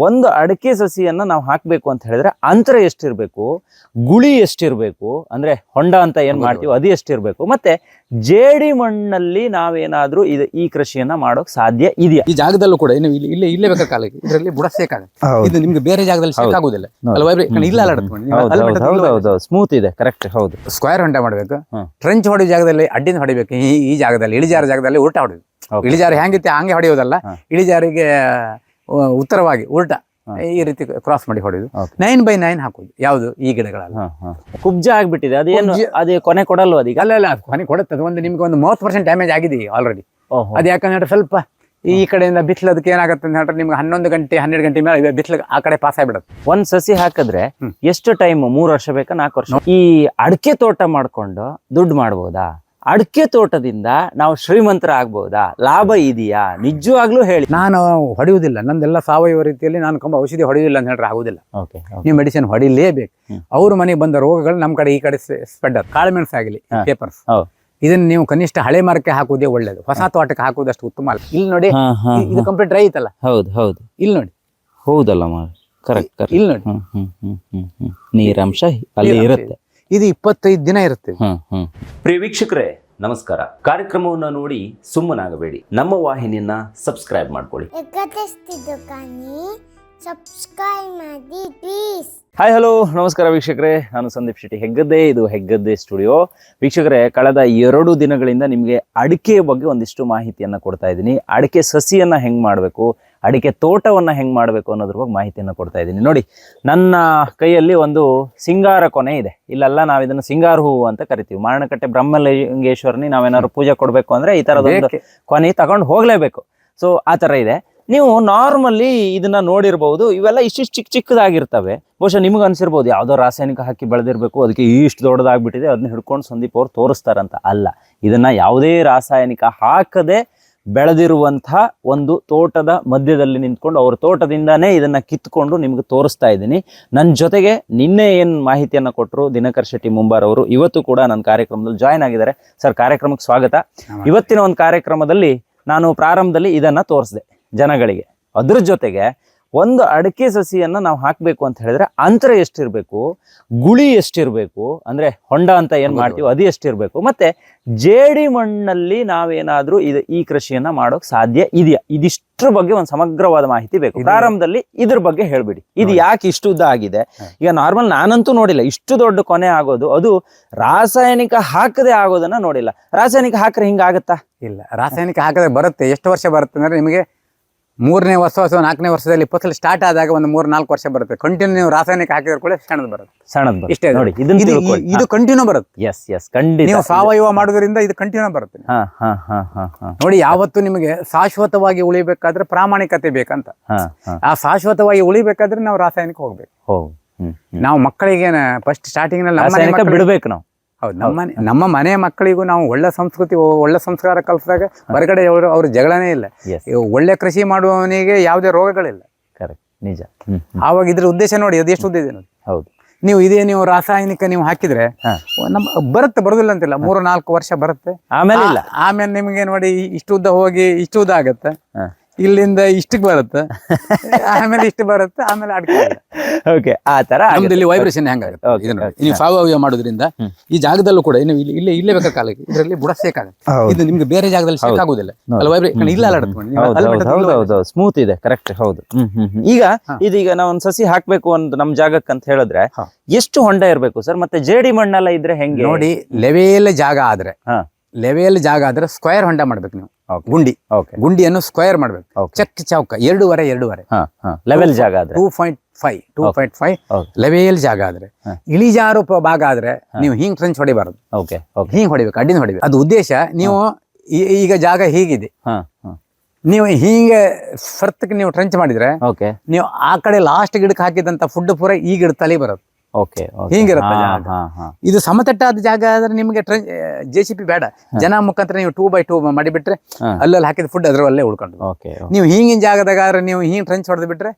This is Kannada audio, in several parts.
ಒಂದು ಅಡಕೆ ಸಸಿಯನ್ನ ನಾವು ಹಾಕಬೇಕು ಅಂತ ಹೇಳಿದ್ರೆ ಅಂತರ ಎಷ್ಟಿರಬೇಕು ಗುಳಿ ಎಷ್ಟಿರಬೇಕು ಅಂದ್ರೆ ಹೊಂಡ ಅಂತ ಏನು ಮಾಡ್ತೀವೋ ಅದು ಎಷ್ಟಿರಬೇಕು ಮತ್ತೆ ಜೇಡಿ ಮಣ್ಣಲ್ಲಿ ನಾವೇನಾದರೂ ಇದು ಈ ಕೃಷಿಯನ್ನ ಮಾಡೋಕ್ ಸಾಧ್ಯ ಇದೆಯಾ? ಈ ಜಾಗದಲ್ಲೂ ಕೂಡ ಇನ್ನು ಇಲ್ಲಿ ಇಲ್ಲೇ ಇಲ್ಲೇ ಬೇಕಾದ ಕಾಲಕ್ಕೆ ಇದರಲ್ಲಿ ಬುಡ ಸೇಕಾಗುತ್ತೆ ಇದು ನಿಮಗೆ ಬೇರೆ ಜಾಗದಲ್ಲಿ. ಸೇಕಾಗುದಿಲ್ಲ ಇಲ್ಲ ಸ್ಮೂತ್ ಇದೆ ಕರೆಕ್ಟ್ ಹೌದು. ಸ್ಕ್ವೇರ್ ಹೊಂಡ ಮಾಡಬೇಕು. ಟ್ರೆಂಚ್ ಹೊಡೆಯೋ ಜಾಗದಲ್ಲಿ ಅಡ್ಡಿನ ಹೊಡಿಬೇಕು. ಈ ಈ ಜಾಗದಲ್ಲಿ ಇಳಿಜಾರ ಜಾಗದಲ್ಲಿ ಊಟ ಹೊಡಿಬೇಕು. ಇಳಿಜಾರು ಹೆಂಗಿತ್ತೆ ಹಂಗೆ ಹೊಡೆಯೋದಲ್ಲ. ಇಳಿಜಾರಿಗೆ ಉತ್ತರವಾಗಿ ಉಲ್ಟಾ ಈ ರೀತಿ ಕ್ರಾಸ್ ಮಾಡಿ ಹೊಡೆಯೋದು. ನೈನ್ ಬೈ ನೈನ್ ಹಾಕೋದು ಯಾವ್ದು ಈ ಗಿಡಗಳಲ್ಲ. ಕುಬ್ಜ ಆಗ್ಬಿಟ್ಟಿದೆ ಅದೇನು ಅದೇ ಕೊನೆ ಕೊಡಲ್ವ ಅದೀಗ? ಅಲ್ಲ ಅಲ್ಲ ಕೊನೆ ಕೊಡುತ್ತೆ ಅದು ಒಂದು ನಿಮ್ಗೆ ಒಂದು ಮೂವತ್ತು ಪರ್ಸೆಂಟ್ ಡ್ಯಾಮೇಜ್ ಆಗಿದೆ ಆಲ್ರೆಡಿ ಓಹೋ. ಅದು ಯಾಕಂದ್ರೆ ಸ್ವಲ್ಪ ಈ ಕಡೆಯಿಂದ ಬಿಸಿಲು ಅದಕ್ಕೆ ಏನಾಗುತ್ತೆ ಅಂತ ಹೇಳಿದ್ರೆ ನಿಮ್ಗೆ ಹನ್ನೊಂದು ಗಂಟೆ ಹನ್ನೆರಡು ಗಂಟೆ ಮೇಲೆ ಬಿಸಿಲು ಆ ಕಡೆ ಪಾಸ್ ಆಗಿಬಿಡುತ್ತೆ. ಒಂದ್ ಸಸಿ ಹಾಕಿದ್ರೆ. ಎಷ್ಟು ಟೈಮ್ ಮೂರು ವರ್ಷ ಬೇಕಾ ನಾಲ್ಕು ವರ್ಷ? ಈ ಅಡಿಕೆ ತೋಟ ಮಾಡ್ಕೊಂಡು ದುಡ್ಡು ಮಾಡ್ಬೋದಾ? ಅಡಿಕೆ ತೋಟದಿಂದ ನಾವು ಶ್ರೀಮಂತರ ಆಗ್ಬೋದಾ ಲಾಭ ಇದೆಯಾ? ನಿಜವಾಗ್ಲೂ ಹೇಳಿ. ನಾನು ಹೊಡೆಯುವುದಿಲ್ಲ. ನಂದೆಲ್ಲ ಸಾವಯವ ರೀತಿಯಲ್ಲಿ ನಾನು ಕಂಬ ಔಷಧಿ ಹೊಡೆಯುವುದಿಲ್ಲ ಅಂತ ಹೇಳಿದ್ರೆ ಆಗುದಿಲ್ಲ ನೀವು ಮೆಡಿಸಿನ್ ಹೊಡಿಲೇಬೇಕು. ಅವ್ರ ಮನೆಗೆ ಬಂದ ರೋಗಗಳು ನಮ್ಮ ಕಡೆ ಈ ಕಡೆ ಸ್ಪ್ರೆಡ್ ಕಾಳುಮೆಣಸು ಆಗಲಿ. ಪೇಪರ್ಸ್. ಇದನ್ನ ನೀವು ಕನಿಷ್ಠ ಹಳೆ ಮರಕ್ಕೆ ಹಾಕುವುದೇ ಒಳ್ಳೇದು. ಹೊಸ ತೋಟಕ್ಕೆ ಹಾಕುವುದಷ್ಟು ಉತ್ತಮ ಅಲ್ಲ. ಇಲ್ಲಿ ನೋಡಿ ಇದು. ಕಂಪ್ಲೀಟ್ ಡ್ರೈ ಐತಲ್ಲ? ಹೌದು ಹೌದು. ಇಲ್ಲಿ ನೋಡಿ. ಹೌದಲ್ಲ ಮಾರ್ ಕರೆಕ್ಟ್ ಇಲ್ಲಿ ನೋಡಿ. ಹ್ಮ್ ಹ್ಮ್ ಹ್ಮ್ ಹ್ಮ್ ಹ್ಮ್. ನೀರಂಶ ಅಲ್ಲಿ ಇರುತ್ತೆ. ಇದು ಇಪ್ಪತ್ತೈದು ದಿನ ಇರುತ್ತೆ. ಹ್ಮ್ ಹ್ಮ್. ಪ್ರಿಯ ವೀಕ್ಷಕರೇ ನಮಸ್ಕಾರ. ಕಾರ್ಯಕ್ರಮವನ್ನ ನೋಡಿ ಸುಮ್ಮನಾಗಬೇಡಿ. ನಮ್ಮ ವಾಹಿನಿಯನ್ನ ಸಬ್ಸ್ಕ್ರೈಬ್ ಮಾಡ್ಕೊಳ್ಳಿ. ಹಾಯ್ ಹಲೋ ನಮಸ್ಕಾರ ವೀಕ್ಷಕರೇ. ನಾನು ಸಂದೀಪ್ ಶೆಟ್ಟಿ ಹೆಗ್ಗದ್ದೆ. ಇದು ಹೆಗ್ಗದ್ದೆ ಸ್ಟುಡಿಯೋ. ವೀಕ್ಷಕರೇ ಕಳೆದ ಎರಡು ದಿನಗಳಿಂದ ನಿಮಗೆ ಅಡಿಕೆಯ ಬಗ್ಗೆ ಒಂದಿಷ್ಟು ಮಾಹಿತಿಯನ್ನು ಕೊಡ್ತಾ ಇದ್ದೀನಿ. ಅಡಿಕೆ ಸಸಿಯನ್ನ ಹೆಂಗ್ ಮಾಡಬೇಕು? ಅಡಿಕೆ ತೋಟವನ್ನ ಹೆಂಗೆ ಮಾಡಬೇಕು ಅನ್ನೋದ್ರ ಬಗ್ಗೆ ಮಾಹಿತಿಯನ್ನು ಕೊಡ್ತಾ ಇದ್ದೀನಿ. ನೋಡಿ ನನ್ನ ಕೈಯಲ್ಲಿ ಒಂದು ಸಿಂಗಾರ ಕೊನೆ ಇದೆ. ಇಲ್ಲೆಲ್ಲ ನಾವು ಇದನ್ನು ಸಿಂಗಾರ ಹೂವು ಅಂತ ಕರಿತೀವಿ. ಮಾರಣಕಟ್ಟೆ ಬ್ರಹ್ಮಲಿಂಗೇಶ್ವರನಿ ನಾವೇನಾದ್ರು ಪೂಜೆ ಕೊಡಬೇಕು ಅಂದ್ರೆ ಈ ಥರದ ಒಂದು ಕೊನೆ ತಗೊಂಡು ಹೋಗಲೇಬೇಕು. ಸೊ ಆ ತರ ಇದೆ. ನೀವು ನಾರ್ಮಲಿ ಇದನ್ನ ನೋಡಿರ್ಬೋದು. ಇವೆಲ್ಲ ಇಷ್ಟಿಷ್ಟು ಚಿಕ್ಕ ಚಿಕ್ಕದಾಗಿರ್ತವೆ. ಬಹುಶಃ ನಿಮ್ಗೆ ಅನ್ಸಿರ್ಬೋದು ಯಾವುದೋ ರಾಸಾಯನಿಕ ಹಾಕಿ ಬೆಳೆದಿರಬೇಕು ಅದಕ್ಕೆ ಇಷ್ಟು ದೊಡ್ಡದಾಗ್ಬಿಟ್ಟಿದೆ ಅದನ್ನ ಹಿಡ್ಕೊಂಡು ಸಂದೀಪ್ ಅವ್ರು ತೋರಿಸ್ತಾರಂತ ಅಲ್ಲ. ಇದನ್ನ ಯಾವುದೇ ರಾಸಾಯನಿಕ ಹಾಕದೆ ಬೆಳೆದಿರುವಂತಹ ಒಂದು ತೋಟದ ಮಧ್ಯದಲ್ಲಿ ನಿಂತ್ಕೊಂಡು ಅವ್ರ ತೋಟದಿಂದಾನೇ ಇದನ್ನ ಕಿತ್ಕೊಂಡು ನಿಮ್ಗೆ ತೋರಿಸ್ತಾ ಇದ್ದೀನಿ. ನನ್ನ ಜೊತೆಗೆ ನಿನ್ನೆ ಏನು ಮಾಹಿತಿಯನ್ನ ಕೊಟ್ಟರು ದಿನಕರ್ ಶೆಟ್ಟಿ ಮುಂಬಾರ್ ಅವರು ಇವತ್ತು ಕೂಡ ನನ್ನ ಕಾರ್ಯಕ್ರಮದಲ್ಲಿ ಜಾಯ್ನ್ ಆಗಿದ್ದಾರೆ. ಸರ್ ಕಾರ್ಯಕ್ರಮಕ್ಕೆ ಸ್ವಾಗತ. ಇವತ್ತಿನ ಒಂದು ಕಾರ್ಯಕ್ರಮದಲ್ಲಿ ನಾನು ಪ್ರಾರಂಭದಲ್ಲಿ ಇದನ್ನ ತೋರಿಸಿದೆ ಜನಗಳಿಗೆ. ಅದ್ರ ಜೊತೆಗೆ ಒಂದು ಅಡಕೆ ಸಸಿಯನ್ನ ನಾವು ಹಾಕ್ಬೇಕು ಅಂತ ಹೇಳಿದ್ರೆ ಅಂತರ ಎಷ್ಟಿರ್ಬೇಕು ಗುಳಿ ಎಷ್ಟಿರಬೇಕು ಅಂದ್ರೆ ಹೊಂಡ ಅಂತ ಏನ್. ಮಾಡ್ತೀವಿ ಅದು ಎಷ್ಟಿರ್ಬೇಕು ಮತ್ತೆ ಜೇಡಿ ಮಣ್ಣಲ್ಲಿ ನಾವೇನಾದ್ರೂ ಇದು ಈ ಕೃಷಿಯನ್ನ ಮಾಡೋಕ್ ಸಾಧ್ಯ ಇದೆಯಾ? ಇದಿಷ್ಟ್ರ ಬಗ್ಗೆ ಒಂದು ಸಮಗ್ರವಾದ ಮಾಹಿತಿ ಬೇಕು. ಪ್ರಾರಂಭದಲ್ಲಿ ಇದ್ರ ಬಗ್ಗೆ ಹೇಳ್ಬಿಡಿ. ಇದು. ಯಾಕೆ ಇಷ್ಟು ಉದ್ದ ಆಗಿದೆ? ಈಗ ನಾರ್ಮಲ್ ನಾನಂತೂ ನೋಡಿಲ್ಲ. ಇಷ್ಟು ದೊಡ್ಡ ಕೊನೆ ಆಗೋದು ಅದು ರಾಸಾಯನಿಕ ಹಾಕದೆ ಆಗೋದನ್ನ ನೋಡಿಲ್ಲ. ರಾಸಾಯನಿಕ ಹಾಕ್ರೆ ಹಿಂಗಾಗತ್ತಾ? ಇಲ್ಲ ರಾಸಾಯನಿಕ ಹಾಕಿದ್ರೆ ಬರುತ್ತೆ. ಎಷ್ಟು ವರ್ಷ ಬರುತ್ತೆ ಅಂದ್ರೆ ನಿಮಗೆ ಮೂರನೇ ವರ್ಷ ಅಥವಾ ನಾಲ್ಕನೇ ವರ್ಷದಲ್ಲಿ ಫಸಲು ಸ್ಟಾರ್ಟ್ ಆದಾಗ ಒಂದು ಮೂರು ನಾಲ್ಕು ವರ್ಷ ಬರುತ್ತೆ. ಕಂಟಿನ್ಯೂ ನೀವು ರಾಸಾಯನಿಕ ಹಾಕಿದ್ರೆ ಕೂಡ ಸಣ್ಣದ ಬರುತ್ತೆ. ಸಣ್ಣದ್ ಇಷ್ಟೇ ನೋಡಿ ಇದು ಇದು ಕಂಟಿನ್ಯೂ ಬರುತ್ತೆ. ಎಸ್ ಎಸ್ ಖಂಡಿತ. ನೀವು ಸಾವಯವ ಮಾಡೋದ್ರಿಂದ ಇದು ಕಂಟಿನ್ಯೂ ಬರುತ್ತೆ. ನೋಡಿ ಯಾವತ್ತು ನಿಮಗೆ ಶಾಶ್ವತವಾಗಿ ಉಳಿಬೇಕಾದ್ರೆ ಪ್ರಾಮಾಣಿಕತೆ ಬೇಕಂತ. ಆ ಶಾಶ್ವತವಾಗಿ ಉಳಿಬೇಕಾದ್ರೆ ನಾವು ರಾಸಾಯನಿಕ ಹೋಗ್ಬೇಕು. ನಾವು ಮಕ್ಕಳಿಗೆ ಫಸ್ಟ್ ಸ್ಟಾರ್ಟಿಂಗ್ನಲ್ಲಿ ಬಿಡ್ಬೇಕು ನಾವು. ಹೌದು ನಮ್ಮ ಮನೆ ನಮ್ಮ ಮನೆ ಮಕ್ಕಳಿಗೂ ನಾವು ಒಳ್ಳೆ ಸಂಸ್ಕೃತಿ ಒಳ್ಳೆ ಸಂಸ್ಕಾರ ಕಲಿಸಿದಾಗ ಹೊರಗಡೆ ಅವರು ಅವ್ರ ಜಗಳನೇ ಇಲ್ಲ. ಒಳ್ಳೆ ಕೃಷಿ ಮಾಡುವವನಿಗೆ ಯಾವುದೇ ರೋಗಗಳಿಲ್ಲ. ಕರೆಕ್ಟ್ ನಿಜ. ಆವಾಗ ಇದ್ರ ಉದ್ದೇಶ ನೋಡಿ ಅದು ಎಷ್ಟು ಉದ್ದ ಇದೆ ನೋಡಿ. ಹೌದು. ನೀವು ಇದೇ ನೀವು ರಾಸಾಯನಿಕ ನೀವು ಹಾಕಿದ್ರೆ ನಮ್ಮ ಬರುತ್ತೆ ಬರೋದಿಲ್ಲ ಅಂತಿಲ್ಲ. ಮೂರು ನಾಲ್ಕು ವರ್ಷ ಬರುತ್ತೆ. ಆಮೇಲೆ ಇಲ್ಲ. ಆಮೇಲೆ ನಿಮಗೆ ನೋಡಿ ಇಷ್ಟು ಉದ್ದ ಹೋಗಿ ಇಷ್ಟು ಉದ್ದ ಆಗತ್ತೆ. ಇಲ್ಲಿಂದ ಇಷ್ಟಕ್ಕೆ ಬರುತ್ತೆ. ಆಮೇಲೆ ಇಷ್ಟು ಬರುತ್ತೆ ಆಮೇಲೆ ಅಡ್ಕೆ ಓಕೆ ಆ ತರ ನಮ್ದು ಇಲ್ಲಿ ವೈಬ್ರೇಷನ್ ಹೆಂಗಾಗುತ್ತೆ. ನೀವು ಸಾವಯವ ಮಾಡೋದ್ರಿಂದ ಈ ಜಾಗದಲ್ಲೂ ಕೂಡ ಇನ್ನು ಇಲ್ಲಿ ಇಲ್ಲೇ ಇಲ್ಲೇ ಬೇಕಾದ ಕಾಲಕ್ಕೆ ಇದರಲ್ಲಿ ಬುಡ ಸೇಕಾಗುತ್ತೆ ಆಗುತ್ತೆ. ಇದು ನಿಮ್ಗೆ ಬೇರೆ ಜಾಗದಲ್ಲಿ ಸೇಕ್ ಸೇಕಾಗುದಿಲ್ಲ ನೋಡಿ. ವೈಬ್ರೇಷನ್ ಇಲ್ಲ ಅಲ್ಲಾಡುತ್ತೆ ಸ್ಮೂತ್ ಇದೆ ಕರೆಕ್ಟ್ ಹೌದು. ಈಗ ಇದೀಗ ನಾವು ಒಂದ್ ಸಸಿ ಹಾಕ್ಬೇಕು ಒಂದು ನಮ್ ಜಾಗಕ್ಕೆ ಅಂತ ಹೇಳಿದ್ರೆ. ಎಷ್ಟು ಹೊಂಡ ಇರ್ಬೇಕು ಸರ್? ಮತ್ತೆ ಜೇಡಿ ಮಣ್ಣೆಲ್ಲ ಇದ್ರೆ ಹೆಂಗೆ? ನೋಡಿ ಲೆವೆಲ್ ಜಾಗ ಆದ್ರೆ. ಲೆವೆಲ್ ಜಾಗ ಆದ್ರೆ ಸ್ಕ್ವೇರ್ ಹೊಂಡ ಮಾಡ್ಬೇಕು ನೀವು. ಗುಂಡಿ. ಓಕೆ ಗುಂಡಿಯನ್ನು ಸ್ಕ್ವೇರ್ ಮಾಡಬೇಕು. ಚೆಕ್ ಚಕ್ ಎರಡೂವರೆ ಎರಡೂವರೆ. ಲೆವೆಲ್ ಜಾಗ two point five two. Point five. Level ಜಾಗ ಆದ್ರೆ. ಇಳಿಜಾರು ಭಾಗ ಆದ್ರೆ ನೀವು ಹಿಂಗ್ ಫ್ರೆಂಚ್ ಹೊಡಿಬಾರದು. ಹಿಂಗ್ ಹೊಡಿಬೇಕು ಅಡ್ಡಿನ ಹೊಡಿಬೇಕು. ಅದು ಉದ್ದೇಶ ನೀವು ಈಗ ಜಾಗ ಹೀಗಿದೆ. ನೀವು ಹೀಗೆ ಸರ್ತಕ್ಕೆ ನೀವು ಟ್ರೆಂಚ್ ಮಾಡಿದ್ರೆ ಓಕೆ ನೀವು ಆ ಕಡೆ ಲಾಸ್ಟ್ ಗಿಡಕ್ಕೆ ಹಾಕಿದಂತ ಫುಡ್ ಪೂರ ಈ ಗಿಡ ತಲೆ ಬರುತ್ತೆ. ಓಕೆ ಹಿಂಗಿರುತ್ತೆ ಜಾಗ. ಇದು ಸಮತಟ್ಟಾದ ಜಾಗ ಆದ್ರೆ ನಿಮಗೆ ಜೆ ಸಿ ಪಿ ಬೇಡ. ಜನ ಮುಖಾಂತರ ನೀವು ಟೂ ಬೈ ಟೂ ಮಾಡಿಬಿಟ್ರೆ. ಅಲ್ಲಲ್ಲಿ ಹಾಕಿದ ಫುಡ್ ಅದರಲ್ಲೇ ಉಳ್ಕೊಂಡು. ಓಕೆ ನೀವು ಹಿಂಗಿನ ಜಾಗದಾಗ ಆದ್ರೆ ನೀವು ಹಿಂಗ್ ಟ್ರೆಂಚ್ ಹೊಡೆದು ಬಿಟ್ರೆ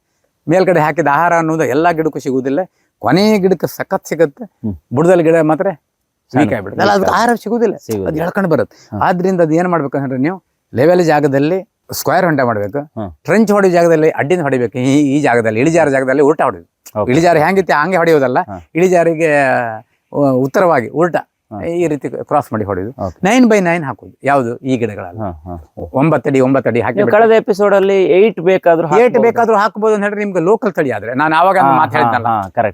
ಮೇಲ್ಗಡೆ ಹಾಕಿದ ಆಹಾರ ಅನ್ನೋದು ಎಲ್ಲಾ ಗಿಡಕ್ಕೂ ಸಿಗುವುದಿಲ್ಲ. ಕೊನೆಯ ಗಿಡಕ್ಕೆ ಸಖತ್ ಸಿಗುತ್ತೆ. ಬುಡದಲ್ಲಿ ಗಿಡ ಮಾತ್ರ ವೀಕ್ ಆಗ್ಬಿಡುತ್ತೆ. ಅಲ್ಲ ಅದಕ್ಕೆ ಆಹಾರ ಸಿಗುವುದಿಲ್ಲ. ಸಿಗುದಿಲ್ಲ. ಅದು ಎಳ್ಕೊಂಡು ಬರುತ್ತೆ. ಆದ್ರಿಂದ ಅದು ಏನ್ ಮಾಡ್ಬೇಕಂದ್ರೆ ನೀವು ಲೆವೆಲ್ ಜಾಗದಲ್ಲಿ ಸ್ಕ್ವೇರ್ ಹೊಂಟೆ ಮಾಡಬೇಕು. ಟ್ರೆಂಚ್ ಹೊಡೆಯೋ ಜಾಗದಲ್ಲಿ ಅಡ್ಡಿನ ಹೊಡಿಬೇಕು. ಈ ಈ ಜಾಗದಲ್ಲಿ ಇಳಿಜಾರ ಜಾಗದಲ್ಲಿ ಉಲ್ಟಾ ಹೊಡಿಬೇಕು. ಇಳಿಜಾರು ಹೆಂಗಿತ್ತೆ ಹಂಗೆ ಹೊಡೆಯೋದಲ್ಲ ಇಳಿಜಾರಿಗೆ ಉತ್ತರವಾಗಿ ಉಲ್ಟಾ. ಈ ರೀತಿ ಕ್ರಾಸ್ ಮಾಡಿ ಹೊಡೆಯೋದು. ನೈನ್ ಬೈ ನೈನ್ ಹಾಕೋದು ಯಾವುದು? ಈ ಗಿಡಗಳಲ್ಲ. ಒಂಬತ್ತಡಿ ಒಂಬತ್ತಡಿ ಹಾಕಿ ಕಳೆದ ಎಪಿಸೋಡ್ ಅಲ್ಲಿ ಏಟ್ ಬೇಕಾದ್ರೂ ಏಟ್. ಬೇಕಾದ್ರೂ ಹಾಕಬಹುದು ಅಂತ ಹೇಳಿದ್ರೆ ನಿಮ್ಗೆ ಲೋಕಲ್ ತಳಿ ಆದ್ರೆ. ನಾನು ಆವಾಗ ಹೇಳಿದ್ನಲ್ಲ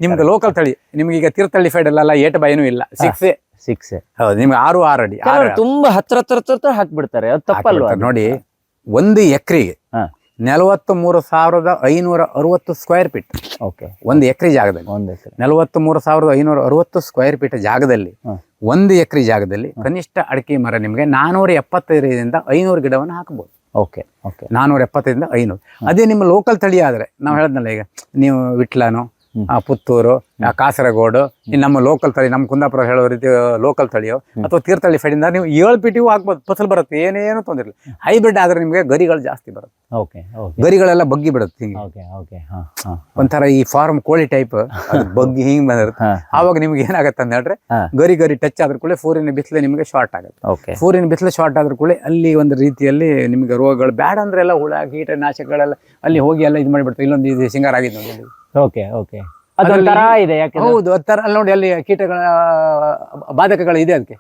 ನಿಮ್ಗೆ ಲೋಕಲ್ ತಳಿ. ನಿಮ್ಗೆ ಈಗ ತೀರ್ಥಳ್ಳಿ ಸೈಡ್ ಅಲ್ಲ ಏಟ್ ಬೈನೂ ಇಲ್ಲ. ಸಿಕ್ಸ್ ಸಿಕ್ಸ್ ಹೌದು ನಿಮ್ಗೆ ಆರು ಆರು ಅಡಿ ತುಂಬಾ ಹತ್ರ ಹತ್ರ ಹತ್ರ ಹಾಕಿ ಹಾಕ್ಬಿಡ್ತಾರೆ. ತಪ್ಪಲ್ವಾ? ನೋಡಿ ಒಂದು ಎಕರೆಗೆ. ನಲವತ್ತು ಮೂರು ಸಾವಿರದ ಐನೂರ ಅರವತ್ತು ಸ್ಕ್ವೇರ್ ಫೀಟ್ ಓಕೆ. ಒಂದು ಎಕರೆ ಜಾಗದಲ್ಲಿ. ಒಂದು ಎಕರೆ. ನಲವತ್ತು ಮೂರು ಸಾವಿರದ ಐನೂರ ಅರವತ್ತು ಸ್ಕ್ವೇರ್ ಫೀಟ್ ಜಾಗದಲ್ಲಿ. ಒಂದು ಎಕರೆ ಜಾಗದಲ್ಲಿ ಕನಿಷ್ಠ ಅಡಿಕೆ ಮರ ನಿಮಗೆ ನಾನೂರ ಎಪ್ಪತ್ತೈದರಿಂದ ಐನೂರು ಗಿಡವನ್ನು ಹಾಕಬಹುದು ಓಕೆ ಓಕೆ. ನಾನೂರ ಎಪ್ಪತ್ತೈದರಿಂದ ಐನೂರು. ಅದೇ ನಿಮ್ಮ ಲೋಕಲ್ ತಳಿ ಆದರೆ ನಾವು ಹೇಳದ್ನಲ್ಲ ಈಗ ನೀವು ವಿಟ್ಲಾನು? ಪುತ್ತೂರು ಕಾಸರಗೋಡು ಇನ್ನು ನಮ್ಮ ಲೋಕಲ್ ತಳಿ ನಮ್ಮ ಕುಂದಾಪುರ ಹೇಳೋ ರೀತಿ ಲೋಕಲ್ ತಳಿಯೋ ಅಥವಾ ತೀರ್ಥಹಳ್ಳಿ ಸೈಡಿಂದ ನೀವು ಏಳು ಪೀಟಿಗೂ ಹಾಕ್ಬೋದು ಫಸಲು ಬರುತ್ತೆ ಏನೇನು ತೊಂದರೆ ಇಲ್ಲ. ಹೈಬ್ರಿಡ್ ಆದ್ರೆ ನಿಮಗೆ ಗರಿಗಳು ಜಾಸ್ತಿ ಬರುತ್ತೆ. ಓಕೆ ಗರಿಗಳೆಲ್ಲ ಬಗ್ಗಿ ಬಿಡುತ್ತೆ ಹಿಂಗೆ. ಒಂಥರ ಈ ಫಾರ್ಮ್ ಕೋಳಿ ಟೈಪ್ ಬಗ್ಗಿ ಹಿಂಗ್ ಬಂದಿರುತ್ತೆ. ಆವಾಗ ನಿಮ್ಗೆ ಏನಾಗುತ್ತೆ ಅಂತ ಹೇಳಿದ್ರೆ ಗರಿ ಗರಿ ಟಚ್ ಆದ್ರ ಕೂಡಲೇ ಸೂರ್ಯನ ಬಿಸಿಲು ನಿಮಗೆ ಶಾರ್ಟ್ ಆಗುತ್ತೆ. ಫೂರಿನ ಬಿಸಿಲು ಶಾರ್ಟ್ ಆದ್ರ ಕೂಡಲೇ ಅಲ್ಲಿ ಒಂದು ರೀತಿಯಲ್ಲಿ ನಿಮಗೆ ರೋಗಗಳು ಬೇಡ ಅಂದ್ರೆ ಎಲ್ಲ ಹುಳ ಕೀಟನಾಶಕಗಳೆಲ್ಲ ಅಲ್ಲಿ ಹೋಗಿ ಎಲ್ಲ ಇದು ಮಾಡಿಬಿಡ್ತಾರೆ ಇಲ್ಲೊಂದು ಇದು ಸಿಂಗಾರ ಆಗಿದ್ದು. ಓಕೆ ಓಕೆ ಅದೊಂಥರ ಇದೆ ಯಾಕೆ ಹೌದು ತರ ಅಲ್ಲಿ ನೋಡಿ ಅಲ್ಲಿ ಕೀಟಗಳ ಬಾಧಕಗಳು ಇದೆ ಅದಕ್ಕೆ.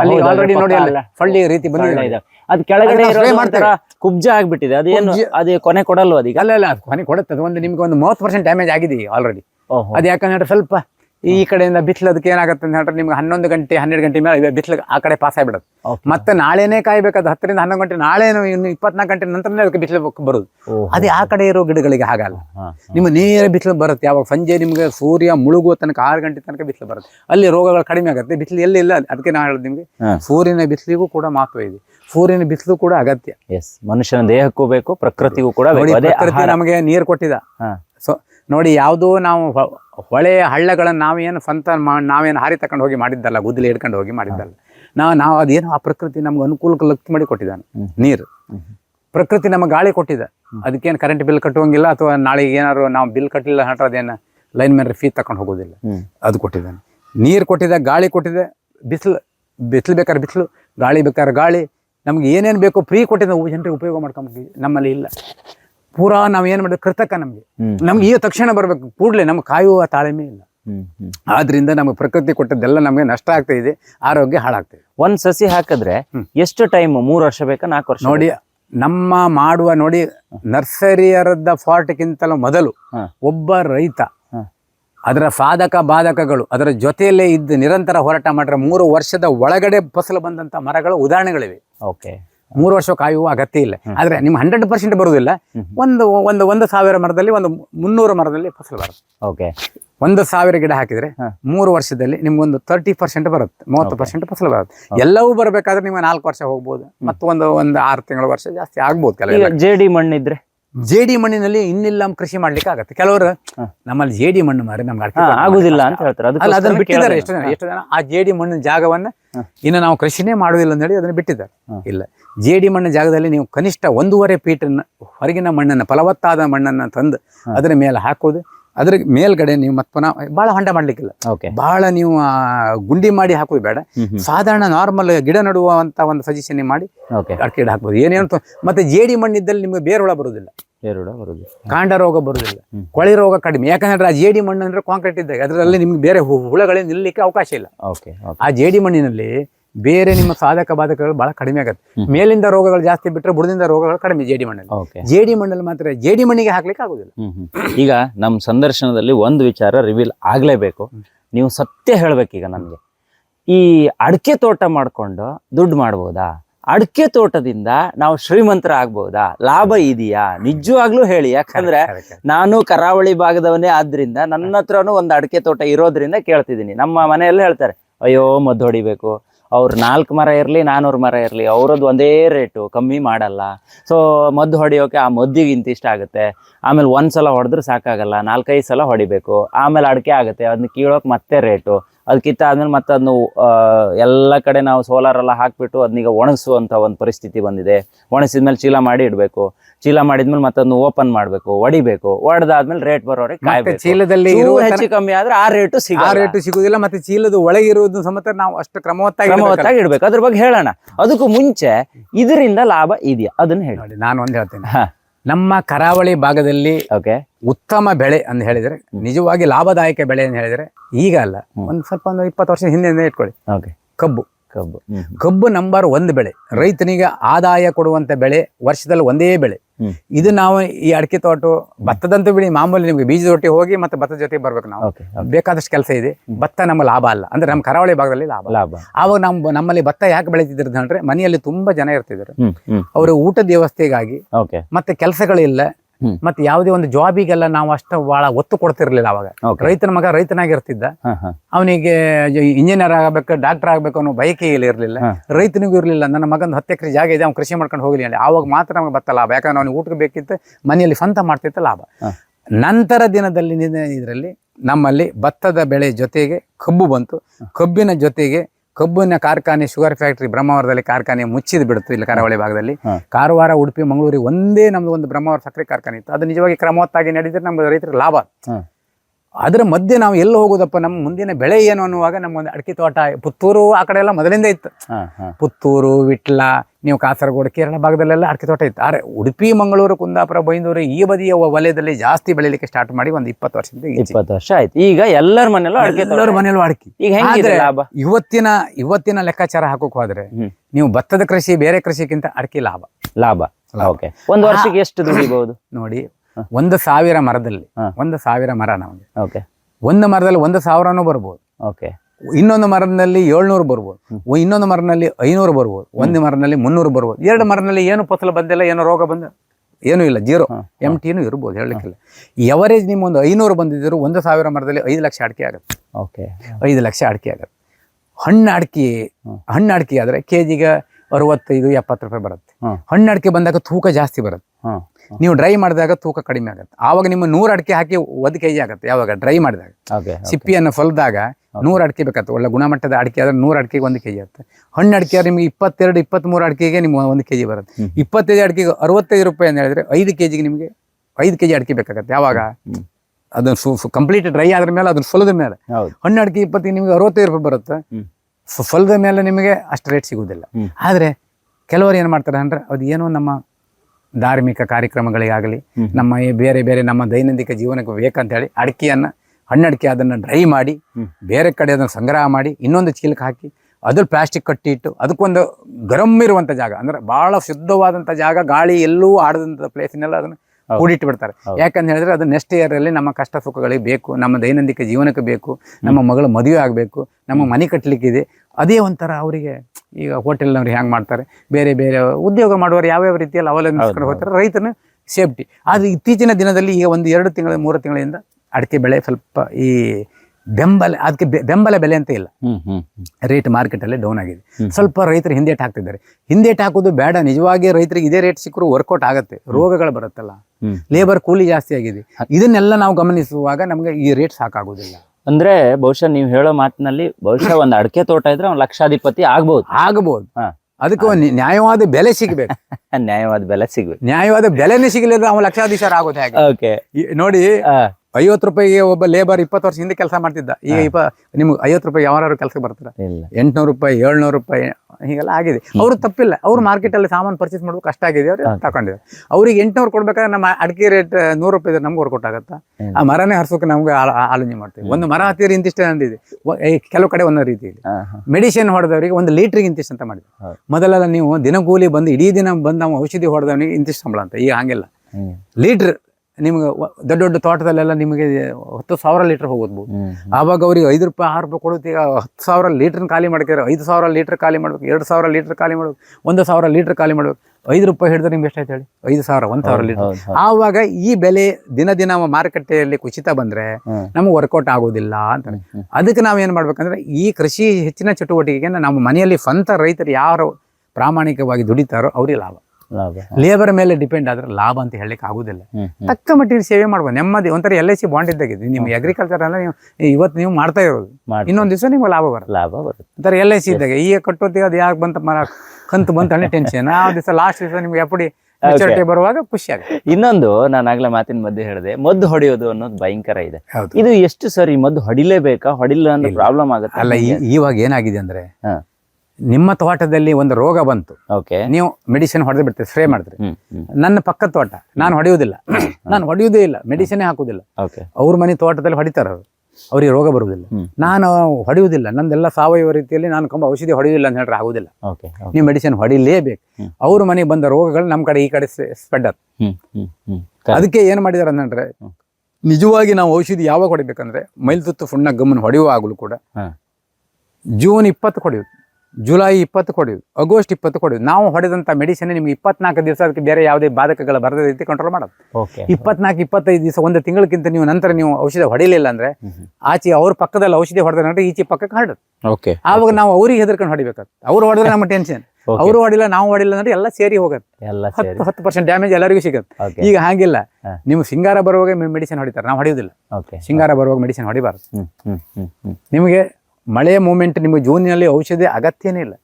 ಅಲ್ಲಿ ಆಲ್ರೆಡಿ ನೋಡಿ ಅಲ್ಲಿ. ಫಳ್ಳಿ ರೀತಿ ಬಂದಿದೆ. ಅದ್ ಕೆಳಗಡೆ. ಒಂಥರ ಕುಬ್ಜ ಆಗ್ಬಿಟ್ಟಿದೆ. ಅದೇನು ಅದು ಕೊನೆ ಕೊಡಲ್ವ ಅದೀಗ? ಅಲ್ಲ ಅಲ್ಲ ಕೊನೆ ಕೊಡುತ್ತೆ. ಅದು ಒಂದು ನಿಮ್ಗೆ ಒಂದು ಮೂವತ್ತು ಪರ್ಸೆಂಟ್ ಡ್ಯಾಮೇಜ್ ಆಗಿದೆ ಆಲ್ರೆಡಿ ಅದು ಯಾಕಂದ್ರೆ ಸ್ವಲ್ಪ ಈ ಕಡೆಯಿಂದ ಬಿಸಿಲು ಅದಕ್ಕೆ ಏನಾಗುತ್ತೆ ಅಂತ ಹೇಳಿದ್ರೆ ನಿಮ್ಗೆ ಹನ್ನೊಂದು ಗಂಟೆ ಹನ್ನೆರಡು ಗಂಟೆ ಮೇಲೆ ಬಿಸಿಲು ಆ ಕಡೆ ಪಾಸ್ ಆಗಿಬಿಡುತ್ತೆ Okay. ಮತ್ತೆ ನಾಳೆನೇ ಕಾಯ್ಬೇಕು ಅದು ಹತ್ತರಿಂದ ಹನ್ನೊಂದು ಗಂಟೆ ನಾಳೆನು ಇನ್ನು ಇಪ್ಪತ್ನಾಲ್ಕು ಗಂಟೆ ನಂತರನೇ ಅದಕ್ಕೆ ಬಿಸಿಲು ಬರುದು. ಅದೇ ಆ ಕಡೆ ಇರೋ ಗಿಡಗಳಿಗೆ ಹಾಗಲ್ಲ. ನಿಮ್ಮ ನೇರ ಬಿಸಿಲು ಬರುತ್ತೆ ಯಾವಾಗ ಸಂಜೆ ನಿಮಗೆ ಸೂರ್ಯ ಮುಳುಗುವ ತನಕ ಆರು ಗಂಟೆ ತನಕ ಬಿಸಿಲು ಬರುತ್ತೆ. ಅಲ್ಲಿ ರೋಗಗಳು ಕಡಿಮೆ ಆಗುತ್ತೆ ಬಿಸಿಲು ಎಲ್ಲಿ ಇಲ್ಲ ಅದಕ್ಕೆ ನಾನು ಹೇಳೋದು ನಿಮಗೆ. ಸೂರ್ಯನ ಬಿಸಿಲಿಗೂ ಕೂಡ ಮಹತ್ವ ಇದೆ. ಸೂರ್ಯನ ಬಿಸಿಲು ಕೂಡ ಅಗತ್ಯ. ಎಸ್ ಮನುಷ್ಯನ ದೇಹಕ್ಕೂ ಬೇಕು ಪ್ರಕೃತಿಗೂ ಕೂಡ ನಮಗೆ ನೀರು ಕೊಟ್ಟಿದ. ಸೊ ನೋಡಿ ಯಾವುದೋ ನಾವು ಹೊಳೆ ಹಳ್ಳಗಳನ್ನು ನಾವೇನು ಸ್ವಂತ ಮಾ- ನಾವೇನು ಹಾರಿ ತಕೊಂಡು ಹೋಗಿ ಮಾಡಿದ್ದಲ್ಲ ಗುದ್ದಲಿ ಹಿಡ್ಕೊಂಡು ಹೋಗಿ ಮಾಡಿದ್ದಲ್ಲ. ನಾವು ನಾವು ಅದೇನು ಆ ಪ್ರಕೃತಿ ನಮ್ಗೆ ಅನುಕೂಲಕ್ಕೆ ಲಕ್ ಮಾಡಿ ಕೊಟ್ಟಿದ್ದಾನೆ. ನೀರು. ಪ್ರಕೃತಿ ನಮಗೆ ಗಾಳಿ ಕೊಟ್ಟಿದೆ. ಅದಕ್ಕೇನು ಕರೆಂಟ್ ಬಿಲ್ ಕಟ್ಟುವಂಗಿಲ್ಲ ಅಥವಾ ನಾಳೆ ಏನಾದ್ರು ನಾವು ಬಿಲ್ ಕಟ್ಟಲಿಲ್ಲ ಹಟ್ರ ಅದೇನು ಲೈನ್ ಮೇಲೆ ಫೀ ತಕೊಂಡು ಹೋಗೋದಿಲ್ಲ. ಅದು ಕೊಟ್ಟಿದ್ದಾನೆ. ನೀರು ಕೊಟ್ಟಿದೆ ಗಾಳಿ ಕೊಟ್ಟಿದೆ ಬಿಸಿಲು ಬಿಸಿಲು ಬೇಕಾದ್ರೆ ಬಿಸಿಲು ಗಾಳಿ ಬೇಕಾದ್ರೆ ಗಾಳಿ ನಮ್ಗೆ ಏನೇನು ಬೇಕೋ ಫ್ರೀ ಕೊಟ್ಟಿದ್ದ ಜನರಿಗೆ ಉಪಯೋಗ ಮಾಡ್ಕೊಂಬಿಟ್ಟು ನಮ್ಮಲ್ಲಿ ಇಲ್ಲ. ಪೂರಾ ನಾವು ಏನು ಮಾಡಿದ್ವಿ ಕೃತಕ ನಮ್ಗೆ. ನಮ್ಗೆ ಈ ತಕ್ಷಣ ಬರ್ಬೇಕು. ಕೂಡಲೇ ನಮ್ಗೆ ಕಾಯುವ ತಾಳ್ಮೆ ಇಲ್ಲ. ಆದ್ರಿಂದ ನಮಗೆ ಪ್ರಕೃತಿ ಕೊಟ್ಟದ್ದೆಲ್ಲ ನಮಗೆ ನಷ್ಟ ಆಗ್ತಾ ಇದೆ ಆರೋಗ್ಯ ಹಾಳಾಗ್ತದೆ ಒಂದ್ ಸಸಿ ಹಾಕಿದ್ರೆ. ಎಷ್ಟು ಟೈಮ್ ಮೂರ್ ವರ್ಷ ಬೇಕಾ ನಾಲ್ಕು ವರ್ಷ ನೋಡಿ ನಮ್ಮ ಮಾಡುವ ನೋಡಿ ನರ್ಸರಿಯರದ ಫಾರ್ಟ್ಗಿಂತಲೂ ಮೊದಲು ಒಬ್ಬ ರೈತ ಅದರ ಸಾಧಕ ಬಾಧಕಗಳು ಅದರ ಜೊತೆಯಲ್ಲೇ ಇದ್ದು ನಿರಂತರ ಹೋರಾಟ ಮಾಡಿದ್ರೆ ಮೂರು ವರ್ಷದ ಒಳಗಡೆ ಫಸಲು ಬಂದಂತ ಮರಗಳ ಉದಾಹರಣೆಗಳಿವೆ. ಓಕೆ ಮೂರು ವರ್ಷ ಕಾಯುವ ಅಗತ್ಯ ಇಲ್ಲ. ಆದ್ರೆ ನಿಮ್ ಹಂಡ್ರೆಡ್ ಪರ್ಸೆಂಟ್ ಬರುವುದಿಲ್ಲ ಒಂದು ಒಂದು ಒಂದು ಸಾವಿರ ಮರದಲ್ಲಿ ಒಂದು ಮುನ್ನೂರು ಮರದಲ್ಲಿ ಫಸಲು ಬರುತ್ತೆ. ಓಕೆ. ಒಂದು ಸಾವಿರ ಗಿಡ ಹಾಕಿದ್ರೆ. ಮೂರು ವರ್ಷದಲ್ಲಿ ನಿಮ್ಗೊಂದು ತರ್ಟಿ ಪರ್ಸೆಂಟ್ ಬರುತ್ತೆ. ಮೂವತ್ತು ಪರ್ಸೆಂಟ್ ಫಸಲು ಬರುತ್ತೆ. ಎಲ್ಲವೂ ಬರಬೇಕಾದ್ರೆ ನಿಮ್ಗೆ ನಾಲ್ಕು ವರ್ಷ ಹೋಗ್ಬೋದು. ಮತ್ತು ಒಂದು ಒಂದು ಆರು ತಿಂಗಳ ವರ್ಷ ಜಾಸ್ತಿ ಆಗ್ಬೋದು ಕೆಲವು ಜೇಡಿ ಮಣ್ಣಿದ್ರೆ? ಜೇಡಿ ಮಣ್ಣಿನಲ್ಲಿ ಇನ್ನಿಲ್ಲ ಕೃಷಿ ಮಾಡ್ಲಿಕ್ಕೆ ಆಗತ್ತೆ. ಕೆಲವರು ನಮ್ಮಲ್ಲಿ ಜೇಡಿ ಮಣ್ಣು ಮಾರಿ ನಮ್ಗೆ ಅರ್ಥ ಆಗುದಿಲ್ಲ ಅಂತ ಹೇಳ್ತಾರೆ. ಅದನ್ನ ಬಿಟ್ಟಿದ್ದಾರೆ ಎಷ್ಟು ಜನ ಎಷ್ಟು ಜನ. ಆ ಜೇಡಿ ಮಣ್ಣಿನ ಜಾಗವನ್ನ ಇನ್ನು ನಾವು ಕೃಷಿನೇ ಮಾಡುವುದಿಲ್ಲ ಅಂತ ಹೇಳಿ ಅದನ್ನ ಬಿಟ್ಟಿದ್ದಾರೆ. ಇಲ್ಲ. ಜೇಡಿ ಮಣ್ಣಿನ ಜಾಗದಲ್ಲಿ ನೀವು ಕನಿಷ್ಠ ಒಂದೂವರೆ ಫೀಟನ್ನ ಹೊರಗಿನ ಮಣ್ಣನ್ನು ಫಲವತ್ತಾದ ಮಣ್ಣನ್ನು ತಂದು ಅದರ ಮೇಲೆ ಹಾಕೋದು. ಅದ್ರ ಮೇಲ್ಗಡೆ ನೀವು ಮತ್ತೆ ಪುನಃ ಬಹಳ ಹೊಂಡ ಮಾಡ್ಲಿಕ್ಕಿಲ್ಲ. ಓಕೆ ಬಹಳ ನೀವು ಗುಂಡಿ ಮಾಡಿ ಹಾಕುವ ಬೇಡ. ಸಾಧಾರಣ ನಾರ್ಮಲ್ ಗಿಡ ನಡುವಂತ ಒಂದು ಸಜೆಷನ್ ಮಾಡಿ ಓಕೆ ಅಡಿಕೆ ಗಿಡ ಹಾಕ್ಬೋದು. ಏನೇನು ಮತ್ತೆ ಜೇಡಿ ಮಣ್ಣಿದ್ದಲ್ಲಿ ನಿಮಗೆ ಬೇರುಳ ಬರುವುದಿಲ್ಲ ಬರುದಿಲ್ಲ. ಕಾಂಡ ರೋಗ ಬರುದಿಲ್ಲ. ಕೊಳೆ ರೋಗ ಕಡಿಮೆ. ಯಾಕಂದ್ರೆ ಆ ಜೇಡಿ ಮಣ್ಣು ಅಂದ್ರೆ ಕಾಂಕ್ರೀಟ್ ಇದ್ದಾಗ ಅದರಲ್ಲಿ ನಿಮ್ಗೆ ಬೇರೆ ಹುಳಗಳೇ ನಿಲ್ಲಕ್ಕೆ ಅವಕಾಶ ಇಲ್ಲ. ಆ ಜೇಡಿ ಮಣ್ಣಿನಲ್ಲಿ ಬೇರೆ ನಿಮ್ಮ ಸಾಧಕ ಬಾಧಕಗಳು ಬಹಳ ಕಡಿಮೆ ಆಗುತ್ತೆ. ಮೇಲಿಂದ ರೋಗಗಳು ಜಾಸ್ತಿ ಬಿಟ್ಟರೆ ಬುಡದಿಂದ ರೋಗಗಳು ಕಡಿಮೆ ಜೇಡಿ ಮಣ್ಣಲ್ಲಿ. ಓಕೆ ಜೇಡಿ ಮಣ್ಣಲ್ಲಿ ಮಾತ್ರ ಜೇಡಿ ಮಣ್ಣಿಗೆ ಹಾಕ್ಲಿಕ್ಕೆ ಆಗುದಿಲ್ಲ. ಈಗ ನಮ್ಮ ಸಂದರ್ಶನದಲ್ಲಿ ಒಂದು ವಿಚಾರ ರಿವೀಲ್ ಆಗ್ಲೇಬೇಕು. ನೀವು ಸತ್ಯ ಹೇಳ್ಬೇಕೀಗ ನಮ್ಗೆ. ಈ ಅಡಿಕೆ ತೋಟ ಮಾಡ್ಕೊಂಡು ದುಡ್ಡು ಮಾಡ್ಬೋದಾ? ಅಡಿಕೆ ತೋಟದಿಂದ ನಾವು ಶ್ರೀಮಂತರ ಆಗ್ಬಹುದಾ ಲಾಭ ಇದೆಯಾ? ನಿಜವಾಗ್ಲೂ ಹೇಳಿ. ಯಾಕಂದ್ರೆ. ನಾನು ಕರಾವಳಿ ಭಾಗದವನೇ ಆದ್ರಿಂದ ನನ್ನ ಹತ್ರನೂ ಒಂದು ಅಡಿಕೆ ತೋಟ ಇರೋದ್ರಿಂದ ಕೇಳ್ತಿದ್ದೀನಿ. ನಮ್ಮ ಮನೆಯಲ್ಲಿ ಹೇಳ್ತಾರೆ ಅಯ್ಯೋ ಮದ್ದು ಹೊಡಿಬೇಕು. ಅವ್ರು ನಾಲ್ಕು ಮರ ಇರಲಿ ನಾನ್ನೂರು ಮರ ಇರಲಿ, ಅವ್ರದ್ದು ಒಂದೇ ರೇಟು, ಕಮ್ಮಿ ಮಾಡಲ್ಲ. ಸೊ ಮದ್ದು ಹೊಡಿಯೋಕೆ ಆ ಮದ್ದಿಗೆ ಇಂತಿಷ್ಟ ಆಗುತ್ತೆ. ಆಮೇಲೆ ಒಂದು ಸಲ ಹೊಡೆದ್ರೆ ಸಾಕಾಗಲ್ಲ, ನಾಲ್ಕೈದು ಸಲ ಹೊಡಿಬೇಕು. ಆಮೇಲೆ ಅಡಿಕೆ ಆಗುತ್ತೆ ಅದನ್ನ ಕೀಳೋಕೆ ಮತ್ತೆ ರೇಟು. ಅದು ಕಿತ್ತಾದ್ಮೇಲೆ ಮತ್ತೆ ಅದನ್ನು ಎಲ್ಲ ಕಡೆ ನಾವು ಸೋಲಾರ್ ಎಲ್ಲ ಹಾಕ್ಬಿಟ್ಟು ಅದನ್ನೀಗ ಒಣಗಿಸುವಂತ ಒಂದು ಪರಿಸ್ಥಿತಿ ಬಂದಿದೆ. ಒಣಗಿಸಿದ್ಮೇಲೆ ಚೀಲ ಮಾಡಿ ಇಡಬೇಕು. ಚೀಲ ಮಾಡಿದ್ಮೇಲೆ ಮತ್ತೆ ಅದನ್ನು ಓಪನ್ ಮಾಡಬೇಕು ಹೊಡಿಬೇಕು ಹೊಡೆದಾದ್ಮೇಲೆ ರೇಟ್ ಬರೋರಿಗೆ ಕಾಯಬೇಕು. ಚೀಲದಲ್ಲಿ ಹೆಚ್ಚು ಕಮ್ಮಿ ಆದ್ರೆ ಆ ರೇಟು ಆ ಸಿಗ ರೇಟ್ ಸಿಗುದಿಲ್ಲ ಮತ್ತೆ ಚೀಲದ ಒಳಗೆ ಇರುವುದು ಸಮೇತ ನಾವು ಅಷ್ಟು ಕ್ರಮವತ್ತಾಗಿ. ಕ್ರಮವತ್ತಾಗಿ ಇಡಬೇಕು. ಅದ್ರ ಬಗ್ಗೆ ಹೇಳೋಣ. ಅದಕ್ಕೂ ಮುಂಚೆ ಇದರಿಂದ ಲಾಭ ಇದೆಯಾ? ಅದನ್ನ ಹೇಳಿ. ನಾನು ಒಂದು ಹೇಳ್ತೇನೆ. ಹಾ. ನಮ್ಮ ಕರಾವಳಿ ಭಾಗದಲ್ಲಿ ಓಕೆ ಉತ್ತಮ ಬೆಳೆ ಅಂತ ಹೇಳಿದ್ರೆ ನಿಜವಾಗಿ ಲಾಭದಾಯಕ ಬೆಳೆ ಅಂತ ಹೇಳಿದ್ರೆ ಈಗ ಅಲ್ಲ. ಒಂದು ಸ್ವಲ್ಪ ಒಂದು ಇಪ್ಪತ್ತು ವರ್ಷ ಹಿಂದೆ ಇಟ್ಕೊಳ್ಳಿ. ಓಕೆ ಕಬ್ಬು. ಕಬ್ಬು. ಕಬ್ಬು ನಂಬರ್ ಒಂದು ಬೆಳೆ. ರೈತನಿಗೆ ಆದಾಯ ಕೊಡುವಂತ ಬೆಳೆ ವರ್ಷದಲ್ಲಿ ಒಂದೇ ಬೆಳೆ. ಇದು ನಾವು ಈ ಅಡಿಕೆ ತೋಟ ಭತ್ತದಂತೂ ಬಿಡಿ ಮಾಮೂಲಿ ನಿಮ್ಗೆ ಬೀಜದ ಒಟ್ಟಿಗೆ ಹೋಗಿ ಮತ್ತೆ ಭತ್ತದ ಜೊತೆ ಬರ್ಬೇಕು ನಾವು. ಬೇಕಾದಷ್ಟು ಕೆಲಸ ಇದೆ. ಭತ್ತ ನಮ್ಮ ಲಾಭ ಅಲ್ಲ. ಅಂದ್ರೆ ನಮ್ಮ ಕರಾವಳಿ ಭಾಗದಲ್ಲಿ ಲಾಭ. ಲಾಭ. ಆವಾಗ ನಮ್ ನಮ್ಮಲ್ಲಿ ಭತ್ತ ಯಾಕೆ ಬೆಳೀತಿದ್ರು ಅಂದ್ರೆ ಮನೆಯಲ್ಲಿ ತುಂಬಾ ಜನ ಇರ್ತಿದ್ರು ಅವರ ಊಟದ ವ್ಯವಸ್ಥೆಗಾಗಿ ಮತ್ತೆ ಕೆಲಸಗಳಿಲ್ಲ. ಮತ್ತೆ ಯಾವುದೇ ಒಂದು ಜಾಬಿಗೆಲ್ಲ ನಾವು ಅಷ್ಟು ಬಹಳ ಒತ್ತು ಕೊಡ್ತಿರ್ಲಿಲ್ಲ ಅವಾಗ. ರೈತನ ಮಗ ರೈತನಾಗಿರ್ತಿದ್ದ. ಅವನಿಗೆ ಇಂಜಿನಿಯರ್ ಆಗಬೇಕು ಡಾಕ್ಟರ್ ಆಗಬೇಕು ಅನ್ನೋ ಬಯಕೆ ಇರಲಿಲ್ಲ. ರೈತನಿಗೂ ಇರಲಿಲ್ಲ. ನನ್ನ ಮಗನ ಹತ್ತು ಎಕರೆ ಜಾಗ ಇದೆ ಅವ್ನು ಕೃಷಿ ಮಾಡ್ಕೊಂಡು ಹೋಗಲಿ ಹೇಳಿ ಆವಾಗ ಮಾತ್ರ ನಮಗೆ ಬತ್ತ ಲಾಭ. ಯಾಕಂದ್ರೆ ಅವ್ನಿಗೆ ಊಟಕ್ಕೆ ಬೇಕಿತ್ತು ಮನೆಯಲ್ಲಿ ಸ್ವಂತ ಮಾಡ್ತಿತ್ತು ಲಾಭ. ನಂತರ ದಿನದಲ್ಲಿ ಇದರಲ್ಲಿ ನಮ್ಮಲ್ಲಿ ಭತ್ತದ ಬೆಳೆ ಜೊತೆಗೆ ಕಬ್ಬು ಬಂತು. ಕಬ್ಬಿನ ಜೊತೆಗೆ ಕಬ್ಬಿನ ಕಾರ್ಖಾನೆ ಶುಗರ್ ಫ್ಯಾಕ್ಟರಿ ಬ್ರಹ್ಮಾವರದಲ್ಲಿ ಕಾರ್ಖಾನೆ ಮುಚ್ಚಿದ್ ಬಿಡ್ತು ಇಲ್ಲಿ ಕರಾವಳಿ ಭಾಗದಲ್ಲಿ. ಕಾರವಾರ ಉಡುಪಿ ಮಂಗಳೂರಿಗೆ ಒಂದೇ ನಮ್ದು ಒಂದು ಬ್ರಹ್ಮಾವರ ಸಕ್ಕರೆ ಕಾರ್ಖಾನೆ ಇತ್ತು. ಅದು ನಿಜವಾಗಿ ಕ್ರಮವತ್ತಾಗಿ ನಡೆದ್ರೆ ನಮ್ಮ ರೈತರಿಗೆ ಲಾಭ. ಅದರ ಮಧ್ಯೆ ನಾವು ಎಲ್ಲಿ ಹೋಗೋದಪ್ಪ? ನಮ್ಮ ಮುಂದಿನ ಬೆಳೆ ಏನು ಅನ್ನುವಾಗ ನಮ್ಮ ಒಂದು ಅಡಿಕೆ ತೋಟ ಪುತ್ತೂರು ಆ ಕಡೆ ಎಲ್ಲ ಮೊದಲಿಂದ ಇತ್ತು. ಪುತ್ತೂರು ವಿಟ್ಲ ನೀವು ಕಾಸರಗೋಡು ಕೇರಳ ಭಾಗದಲ್ಲೆಲ್ಲ ಅಡಿಕೆ ತೋಟ ಇತ್ತು. ಆದರೆ ಉಡುಪಿ ಮಂಗಳೂರು ಕುಂದಾಪುರ ಬೈಂದೂರು ಈ ಬದಿಯ ವಲಯದಲ್ಲಿ ಜಾಸ್ತಿ ಬೆಳಿಲಿಕ್ಕೆ ಸ್ಟಾರ್ಟ್ ಮಾಡಿ ಒಂದು ಇಪ್ಪತ್ತು ವರ್ಷದಿಂದ. ಇಪ್ಪತ್ತು ವರ್ಷ ಆಯ್ತು. ಈಗ ಎಲ್ಲರ ಮನೆಯಲ್ಲೂ ಅಡಿಕೆ ಎಲ್ಲರ ಮನೆಯಲ್ಲೂ ಅಡಿಕೆ. ಈಗ ಹೆಂಗಿದೆ ಲಾಭ? ಇವತ್ತಿನ ಇವತ್ತಿನ ಲೆಕ್ಕಾಚಾರ ಹಾಕೋಕ್ ಹೋದ್ರೆ. ನೀವು ಭತ್ತದ ಕೃಷಿ ಬೇರೆ ಕೃಷಿಗಿಂತ ಅಡಿಕೆ ಲಾಭ. ಲಾಭ. ಓಕೆ ಒಂದು ವರ್ಷಕ್ಕೆ ಎಷ್ಟು ದುಡಿಬಹುದು ನೋಡಿ ಒಂದು ಸಾವಿರ ಮರದಲ್ಲಿ. ಒಂದು ಸಾವಿರ ಮರ ನಮಗೆ. ಓಕೆ. ಒಂದು ಮರದಲ್ಲಿ ಒಂದು ಸಾವಿರನೂ ಬರ್ಬೋದು. ಓಕೆ. ಇನ್ನೊಂದು ಮರದಲ್ಲಿ ಏಳ್ನೂರು ಬರ್ಬೋದು. ಇನ್ನೊಂದು ಮರದಲ್ಲಿ ಐನೂರು ಬರ್ಬೋದು. ಒಂದು ಮರದಲ್ಲಿ ಮುನ್ನೂರು ಬರ್ಬೋದು. ಎರಡು ಮರದಲ್ಲಿ ಏನು ಫಸಲು ಬಂದಿಲ್ಲ ಏನೋ ರೋಗ ಬಂದ ಏನೂ ಇಲ್ಲ ಜೀರೋ. ಎಂ ಟಿನೂ ಇರ್ಬೋದು ಹೇಳಲಿಕ್ಕಿಲ್ಲ. ಎವರೇಜ್ ನಿಮ್ಮ ಒಂದು ಐನೂರು ಬಂದಿದ್ರು ಒಂದು ಸಾವಿರ ಮರದಲ್ಲಿ ಐದು ಲಕ್ಷ ಅಡಿಕೆ ಆಗುತ್ತೆ. ಓಕೆ. ಐದು ಲಕ್ಷ ಅಡಿಕೆ ಆಗುತ್ತೆ. ಹಣ್ಣು ಅಡಿಕೆ ಹಣ್ಣು ಅಡಿಕೆ ಆದರೆ ಕೆ ಜಿಗೆ ಅರವತ್ತೈದು ಎಪ್ಪತ್ತು ರೂಪಾಯಿ ಬರುತ್ತೆ. ಹಣ್ಣು ಅಡಿಕೆ ಬಂದಾಗ ತೂಕ ಜಾಸ್ತಿ ಬರುತ್ತೆ. ನೀವು ಡ್ರೈ ಮಾಡಿದಾಗ ತೂಕ ಕಡಿಮೆ ಆಗುತ್ತೆ. ಆವಾಗ ನಿಮ್ಮ ನೂರ ಅಡಿಕೆ ಹಾಕಿ ಒಂದು ಕೆಜಿ ಆಗುತ್ತೆ ಯಾವಾಗ? ಡ್ರೈ ಮಾಡಿದಾಗ. ಸಿಪ್ಪಿಯನ್ನು ಫಲದಾಗ ನೂರ ಅಡಿಕೆ ಬೇಕಾಗುತ್ತೆ ಒಳ್ಳೆ ಗುಣಮಟ್ಟದ ಅಡಿಕೆ ಆದ್ರೆ ನೂರು ಅಡಿಕೆಗೆ ಒಂದು ಕೆಜಿ ಆಗುತ್ತೆ. ಹಣ್ಣು ಅಡಿಕೆ ಆದ್ರೆ ನಿಮಗೆ ಇಪ್ಪತ್ತೆರಡು ಇಪ್ಪತ್ತ್ಮೂರು ಅಡಿಕೆಗೆ ನಿಮ್ಗೆ ಒಂದು ಕೆಜಿ ಬರುತ್ತೆ. ಇಪ್ಪತ್ತೈದು ಅಡಿಕೆಗೆ ಅರವತ್ತೈದು ರೂಪಾಯಿ ಅಂತ ಹೇಳಿದ್ರೆ ಐದು ಕೆಜಿಗೆ ನಿಮಗೆ ಐದು ಕೆಜಿ ಅಡಿಕೆ ಬೇಕಾಗತ್ತೆ. ಯಾವಾಗ? ಅದನ್ನ ಕಂಪ್ಲೀಟ್ ಡ್ರೈ ಆದ್ರ ಮೇಲೆ ಅದನ್ನ ಫಲದ ಮೇಲೆ. ಹಣ್ಣು ಅಡಿಕೆ ಇಪ್ಪತ್ತಿಗೆ ನಿಮಗೆ ಅರವತ್ತೈದು ರೂಪಾಯಿ ಬರುತ್ತೆ. ಫಲದ ಮೇಲೆ ನಿಮಗೆ ಅಷ್ಟು ರೇಟ್ ಸಿಗುವುದಿಲ್ಲ ಆದ್ರೆ ಆದರೆ ಕೆಲವರು ಏನು ಮಾಡ್ತಾರೆ ಅಂದ್ರೆ ಅದು ಏನೋ ನಮ್ಮ ಧಾರ್ಮಿಕ ಕಾರ್ಯಕ್ರಮಗಳಿಗಾಗಲಿ ನಮ್ಮ ಬೇರೆ ಬೇರೆ ನಮ್ಮ ದೈನಂದಿಕ ಜೀವನಕ್ಕೆ ಬೇಕಂತ ಹೇಳಿ ಅಡಿಕೆಯನ್ನು ಹಣ್ಣಡಿಕೆ ಅದನ್ನು ಡ್ರೈ ಮಾಡಿ ಬೇರೆ ಕಡೆ ಅದನ್ನು ಸಂಗ್ರಹ ಮಾಡಿ ಇನ್ನೊಂದು ಚೀಲಕ್ಕೆ ಹಾಕಿ ಅದ್ರಲ್ಲಿ ಪ್ಲಾಸ್ಟಿಕ್ ಕಟ್ಟಿ ಇಟ್ಟು ಅದಕ್ಕೊಂದು ಗರಂ ಇರುವಂಥ ಜಾಗ ಅಂದ್ರೆ ಬಹಳ ಶುದ್ಧವಾದಂಥ ಜಾಗ ಗಾಳಿ ಎಲ್ಲೂ ಆಡದಂಥ ಪ್ಲೇಸಿನೆಲ್ಲ ಅದನ್ನು. ಕೂಡಿಟ್ಟು ಬಿಡ್ತಾರೆ. ಯಾಕಂತ ಹೇಳಿದ್ರೆ ಅದು ನೆಕ್ಸ್ಟ್ ಇಯರಲ್ಲಿ ನಮ್ಮ ಕಷ್ಟ ಸುಖಗಳಿಗೆ ಬೇಕು ನಮ್ಮ ದೈನಂದಿಕ ಜೀವನಕ್ಕೆ ಬೇಕು ನಮ್ಮ ಮಗಳ ಮದುವೆ ಆಗಬೇಕು ನಮ್ಮ ಮನೆ ಕಟ್ಟಲಿಕ್ಕಿದೆ ಅದೇ ಒಂಥರ ಅವರಿಗೆ ಈಗ ಹೋಟೆಲ್ನವ್ರು ಹ್ಯಾಂಗೆ ಮಾಡ್ತಾರೆ? ಬೇರೆ ಬೇರೆ ಉದ್ಯೋಗ ಮಾಡುವವರು ಯಾವ್ಯಾವ ರೀತಿಯಲ್ಲಿ ಅವಲಂಬಿಸ್ಕೊಂಡು ಹೋಗ್ತಾರೆ? ರೈತನ ಸೇಫ್ಟಿ. ಆದರೆ ಇತ್ತೀಚಿನ ದಿನದಲ್ಲಿ ಈಗ ಒಂದು ಎರಡು ತಿಂಗಳ ಮೂರು ತಿಂಗಳಿಂದ ಅಡಿಕೆ ಬೆಳೆ ಸ್ವಲ್ಪ ಈ ಬೆಂಬಲ ಅದಕ್ಕೆ ಬೆಂಬಲ ಬೆಲೆ ಅಂತ ಇಲ್ಲ. ರೇಟ್ ಮಾರ್ಕೆಟಲ್ಲೇ ಡೌನ್ ಆಗಿದೆ. ಸ್ವಲ್ಪ ರೈತರು ಹಿಂದೇಟ್ ಹಾಕ್ತಿದ್ದಾರೆ. ಹಿಂದೇಟ್ ಹಾಕೋದು ಬೇಡ. ನಿಜವಾಗಿ ರೈತರಿಗೆ ಇದೇ ರೇಟ್ ಸಿಕ್ಕರೂ ವರ್ಕೌಟ್ ಆಗುತ್ತೆ. ರೋಗಗಳು ಬರುತ್ತಲ್ಲ. ಲೇಬರ್ ಕೂಲಿ ಜಾಸ್ತಿ ಆಗಿದೆ. ಇದನ್ನೆಲ್ಲ ನಾವು ಗಮನಿಸುವಾಗ ನಮಗೆ ಈ ರೇಟ್ ಸಾಕಾಗೋದಿಲ್ಲ ಅಂದ್ರೆ ಬಹುಶಃ ನೀವು ಹೇಳೋ ಮಾತಿನಲ್ಲಿ ಬಹುಶಃ ಒಂದು ಅಡಕೆ ತೋಟ ಇದ್ರೆ ಅವ್ನು ಲಕ್ಷಾಧಿಪತಿ ಆಗ್ಬಹುದು ಆಗಬಹುದು. ಅದಕ್ಕೆ ಒಂದು ನ್ಯಾಯವಾದ ಬೆಲೆ ಸಿಗಬೇಕು. ನ್ಯಾಯವಾದ ಬೆಲೆ ಸಿಗ್ಬೇಕು. ನ್ಯಾಯವಾದ ಬೆಲೆನೇ ಸಿಗಲಿಲ್ಲ ಅವನು ಲಕ್ಷಾಧೀಶರ ಆಗೋದು ಹೇಗೆ? ಓಕೆ ನೋಡಿ ಐವತ್ತು ರೂಪಾಯಿಗೆ ಒಬ್ಬ ಲೇಬರ್ ಇಪ್ಪತ್ತು ವರ್ಷ ಹಿಂದೆ ಕೆಲಸ ಮಾಡ್ತಿದ್ದ. ಈಗ ಇಪ್ಪ ನಿಮ್ಗೆ ಐವತ್ತು ರೂಪಾಯಿ ಯಾರು ಕೆಲಸಕ್ಕೆ ಬರ್ತಾರೆ? ಎಂಟ್ನೂರು ರೂಪಾಯಿ ಏಳ್ನೂರು ರೂಪಾಯಿ ಹೀಗೆಲ್ಲ ಆಗಿದೆ. ಅವರು ತಪ್ಪಿಲ್ಲ. ಅವ್ರು ಮಾರ್ಕೆಟಲ್ಲಿ ಸಾಮಾನು ಪರ್ಚೇಸ್ ಮಾಡೋದು ಕಷ್ಟ ಆಗಿದೆ. ಅವ್ರು ತಗೊಂಡಿದ್ದಾರೆ. ಅವ್ರಿಗೆ ಎಂಟ್ನೂರು ಕೊಡ್ಬೇಕಾದ್ರೆ ನಮ್ಮ ಅಡಿಕೆ ರೇಟ್ ನೂರು ರೂಪಾಯಿ ಇದ್ರೆ ನಮ್ಗೆ ವರ್ಕೌಟ್ ಆಗುತ್ತಾ ಆ ಮರನೇ ಹರ್ಸೋಕೆ ನಮ್ಗೆ ಆಲೋಚನೆ ಮಾಡ್ತೀವಿ. ಒಂದು ಮರ ಹತ್ತಿರ ಇಂತಿಷ್ಟೇ ಅಂದಿದೆ. ಕೆಲವು ಕಡೆ ಒಂದೊಂದು ರೀತಿ ಇದೆ ಹಾ, ಹಾ. ಮೆಡಿಸಿನ್ ಹೊಡೆದವರಿಗೆ ಒಂದು ಲೀಟ್ರಿಗೆ ಇಂತಿಷ್ಟು ಅಂತ ಮಾಡಿದ್ವಿ ಹೌದು. ಮೊದಲೆಲ್ಲ ನೀವು ದಿನಗೂಲಿ ಬಂದು ಇಡೀ ದಿನ ಬಂದು ನಾವು ಔಷಧಿ ಹೊಡೆದವನಿಗೆ ಇಂತಿಷ್ಟು ಸಂಬಳ ಅಂತ. ಈಗ ಹಂಗಿಲ್ಲ. ಲೀಟ್ರ್ ನಿಮ್ಗೆ ದೊಡ್ಡ ದೊಡ್ಡ ತೋಟದಲ್ಲೆಲ್ಲ ನಿಮಗೆ ಹತ್ತು ಸಾವಿರ ಲೀಟರ್ ಹೋಗ್ಬೋದು ಆವಾಗ ಅವ್ರಿಗೆ ಐದು ರೂಪಾಯಿ ಆರು ರೂಪಾಯಿ ಕೊಡುತ್ತೆ. ಈಗ ಹತ್ತು ಸಾವಿರ ಲೀಟ್ರ್ ಖಾಲಿ ಮಾಡ್ತಾರೆ ಐದು ಸಾವಿರ ಲೀಟರ್ ಖಾಲಿ ಮಾಡ್ಬೇಕು ಎರಡು ಸಾವಿರ ಲೀಟರ್ ಖಾಲಿ ಮಾಡ್ಬೇಕು ಒಂದು ಸಾವಿರ ಲೀಟರ್ ಖಾಲಿ ಮಾಡ್ಬೇಕು. ಐದು ರೂಪಾಯಿ ಹಿಡಿದ್ರೆ ನಿಮ್ಗೆ ಎಷ್ಟಾಯ್ತು ಹೇಳಿ? ಐದು ಸಾವಿರ ಒಂದು ಸಾವಿರ ಲೀಟ್ರ್. ಆವಾಗ ಈ ಬೆಲೆ ದಿನ ದಿನ ಮಾರುಕಟ್ಟೆಯಲ್ಲಿ ಕುಸಿತ ಬಂದ್ರೆ ನಮ್ಗೆ ವರ್ಕೌಟ್ ಆಗೋದಿಲ್ಲ ಅಂತ. ಅದಕ್ಕೆ ನಾವು ಏನು ಮಾಡ್ಬೇಕಂದ್ರೆ ಈ ಕೃಷಿ ಹೆಚ್ಚಿನ ಚಟುವಟಿಕೆಗೆ ನಮ್ಮ ಮನೆಯಲ್ಲಿ ಸ್ವಂತ ರೈತರು ಯಾರು ಪ್ರಾಮಾಣಿಕವಾಗಿ ದುಡಿತಾರೋ ಅವ್ರಿಗೆ ಲಾಭ. ಲೇಬರ್ ಮೇಲೆ ಡಿಪೆಂಡ್ ಆದ್ರೆ ಲಾಭ ಅಂತ ಹೇಳಲಿಕ್ಕೆ ಆಗುದಿಲ್ಲ. ತಕ್ಕ ಮಟ್ಟಿಗೆ ಸೇವೆ ಮಾಡ್ಬೋದು. ನೆಮ್ಮದಿ ಒಂಥರ ಎಲ್ ಐ ಸಿ ಬಾಂಡ್ ಇದ್ದಾಗ ನಿಮ್ಮ ಅಗ್ರಿಕಲ್ಚರ್ ಅಲ್ಲ ನೀವು ಇವತ್ತು ನೀವು ಮಾಡ್ತಾ ಇರೋದು. ಇನ್ನೊಂದ್ ದಿವಸ ನಿಮ್ಗೆ ಲಾಭ ಬರುತ್ತೆ. ಲಾಭ ಬರುತ್ತೆ. ಒಂಥರ ಎಲ್ ಐ ಸಿ ಇದ್ದಾಗ ಈಗ ಕಟ್ಟೋತಿ ಅದು ಯಾಕೆ ಬಂತ ಮರ ಕಂತು ಬಂತ ಅನ್ನೋ ಟೆನ್ಷನ್ ಆ ದಿವಸ ಲಾಸ್ಟ್ ದಿವಸ ನಿಮ್ಗೆ ಎಪ್ಪಡಿ ಬರುವಾಗ ಖುಷಿ ಆಗುತ್ತೆ. ಇನ್ನೊಂದು ನಾನು ಆಗ್ಲೇ ಮಾತಿನ ಮಧ್ಯೆ ಹೇಳಿದೆ ಮದ್ದು ಹೊಡೆಯೋದು ಅನ್ನೋದು ಭಯಂಕರ ಇದೆ. ಇದು ಎಷ್ಟು ಸರಿ ಮದ್ದು ಹೊಡಿಲೇಬೇಕಾ? ಹೊಡಿಲ್ಲ ಅಂದ್ರೆ ಪ್ರಾಬ್ಲಮ್ ಆಗುತ್ತೆ ಅಲ್ಲ ಈವಾಗ ಇವಾಗ ಏನಾಗಿದೆ ಅಂದ್ರೆ. ನಿಮ್ಮ ತೋಟದಲ್ಲಿ ಒಂದು ರೋಗ ಬಂತು. ಓಕೆ ನೀವು ಮೆಡಿಸಿನ್ ಹೊಡೆದು ಬಿಡ್ತೀರಿ ಸ್ಪ್ರೇ ಮಾಡಿದ್ರಿ ನನ್ನ ಪಕ್ಕದ ತೋಟ ನಾನು ಹೊಡೆಯುವುದಿಲ್ಲ. ನಾನು ಹೊಡೆಯುವುದೇ ಇಲ್ಲ ಮೆಡಿಸಿನ್ ಹಾಕುವುದಿಲ್ಲ. ಅವ್ರ ಮನೆ ತೋಟದಲ್ಲಿ ಹೊಡಿತಾರ ಅವರು. ಅವ್ರಿಗೆ ರೋಗ ಬರುವುದಿಲ್ಲ. ನಾನು ಹೊಡೆಯುವುದಿಲ್ಲ. ನಂದೆಲ್ಲ ಸಾವಯವ ರೀತಿಯಲ್ಲಿ ನಾನು ಕಂಬ ಔಷಧಿ ಹೊಡೆಯುವುದಿಲ್ಲ ಅಂತ ಹೇಳಿದ್ರೆ ಆಗುದಿಲ್ಲ ನೀವು ಮೆಡಿಸಿನ್ ಹೊಡಿಲೇಬೇಕು. ಅವ್ರ ಮನೆಗೆ ಬಂದ ರೋಗಗಳು ನಮ್ಮ ಕಡೆ ಈ ಕಡೆ ಸ್ಪ್ರೆಡ್ ಅದಕ್ಕೆ ಏನು ಮಾಡಿದಾರೆ ಅಂತಂದ್ರೆ ನಿಜವಾಗಿ ನಾವು ಔಷಧಿ ಯಾವಾಗ ಹೊಡಿಬೇಕಂದ್ರೆ ಮೈಲ್ತುತ್ತು ಫುಣ್ಣ ಗಮ್ಮನ ಹೊಡೆಯುವಾಗಲೂ ಕೂಡ ಜೂನ್ ಇಪ್ಪತ್ತು ಹೊಡೆಯುದು. ಜುಲೈ ಇಪ್ಪತ್ತು ಕೊಡಿ ಆಗಸ್ಟ್ ಇಪ್ಪತ್ತು ಕೊಡಿ. ನಾವು ಹೊಡೆದಂಥ ಮೆಡಿಸಿನ್ ನಿಮ್ಗೆ ಇಪ್ಪತ್ನಾಲ್ಕು ದಿವಸ ಅದಕ್ಕೆ ಬೇರೆ ಯಾವುದೇ ಬಾಧಕಗಳು ಬರದ ರೀತಿ ಕಂಟ್ರೋಲ್ ಮಾಡೋದು ಇಪ್ಪತ್ನಾಲ್ಕು ಇಪ್ಪತ್ತೈದು ದಿವಸ ಒಂದು ತಿಂಗಳಕ್ಕಿಂತ ನೀವು ನಂತರ ನೀವು ಔಷಧ ಹೊಡಿಲಿಲ್ಲ ಅಂದ್ರೆ ಆಚೆ ಅವ್ರ ಪಕ್ಕದಲ್ಲಿ ಔಷಧಿ ಹೊಡೆದ್ರೆ ಈಚೆ ಪಕ್ಕಕ್ಕೆ ಹರಡುತ್ತೆ ಓಕೆ ಆವಾಗ ನಾವು ಅವ್ರಿಗೆ ಹೆದರ್ಕೊಂಡು ಹೊಡಿಬೇಕಾಗ್ತದೆ. ಅವ್ರು ಹೊಡೆದ್ರೆ ನಮ್ಮ ಟೆನ್ಷನ್. ಅವರು ಹೊಡಿಲ್ಲ ನಾವು ಹೊಡಿಲ್ಲ ಅಂದ್ರೆ ಎಲ್ಲ ಸೇರಿ ಹೋಗುತ್ತೆ. ಹತ್ತು ಹತ್ತು ಪರ್ಸೆಂಟ್ ಡ್ಯಾಮೇಜ್ ಎಲ್ಲರಿಗೂ ಸಿಗುತ್ತೆ. ಈಗ ಹಾಗಿಲ್ಲ. ನಿಮ್ಗೆ ನೀವು ಸಿಂಗಾರ ಬರುವಾಗ ಮೆಡಿಸಿನ್ ಹೊಡಿತಾರೆ. ನಾವು ಹೊಡೆಯುವುದಿಲ್ಲ ಓಕೆ ಸಿಂಗಾರ ಬರುವಾಗ ಮೆಡಿಸಿನ್ ಹೊಡಿಬಾರ್ದು. ನಿಮಗೆ ಮಳೆಯ ಮೂಮೆಂಟ್ ನಿಮಗೆ ಜೂನ್ನಲ್ಲಿ ಔಷಧಿ ಅಗತ್ಯನೇ ಇಲ್ಲ.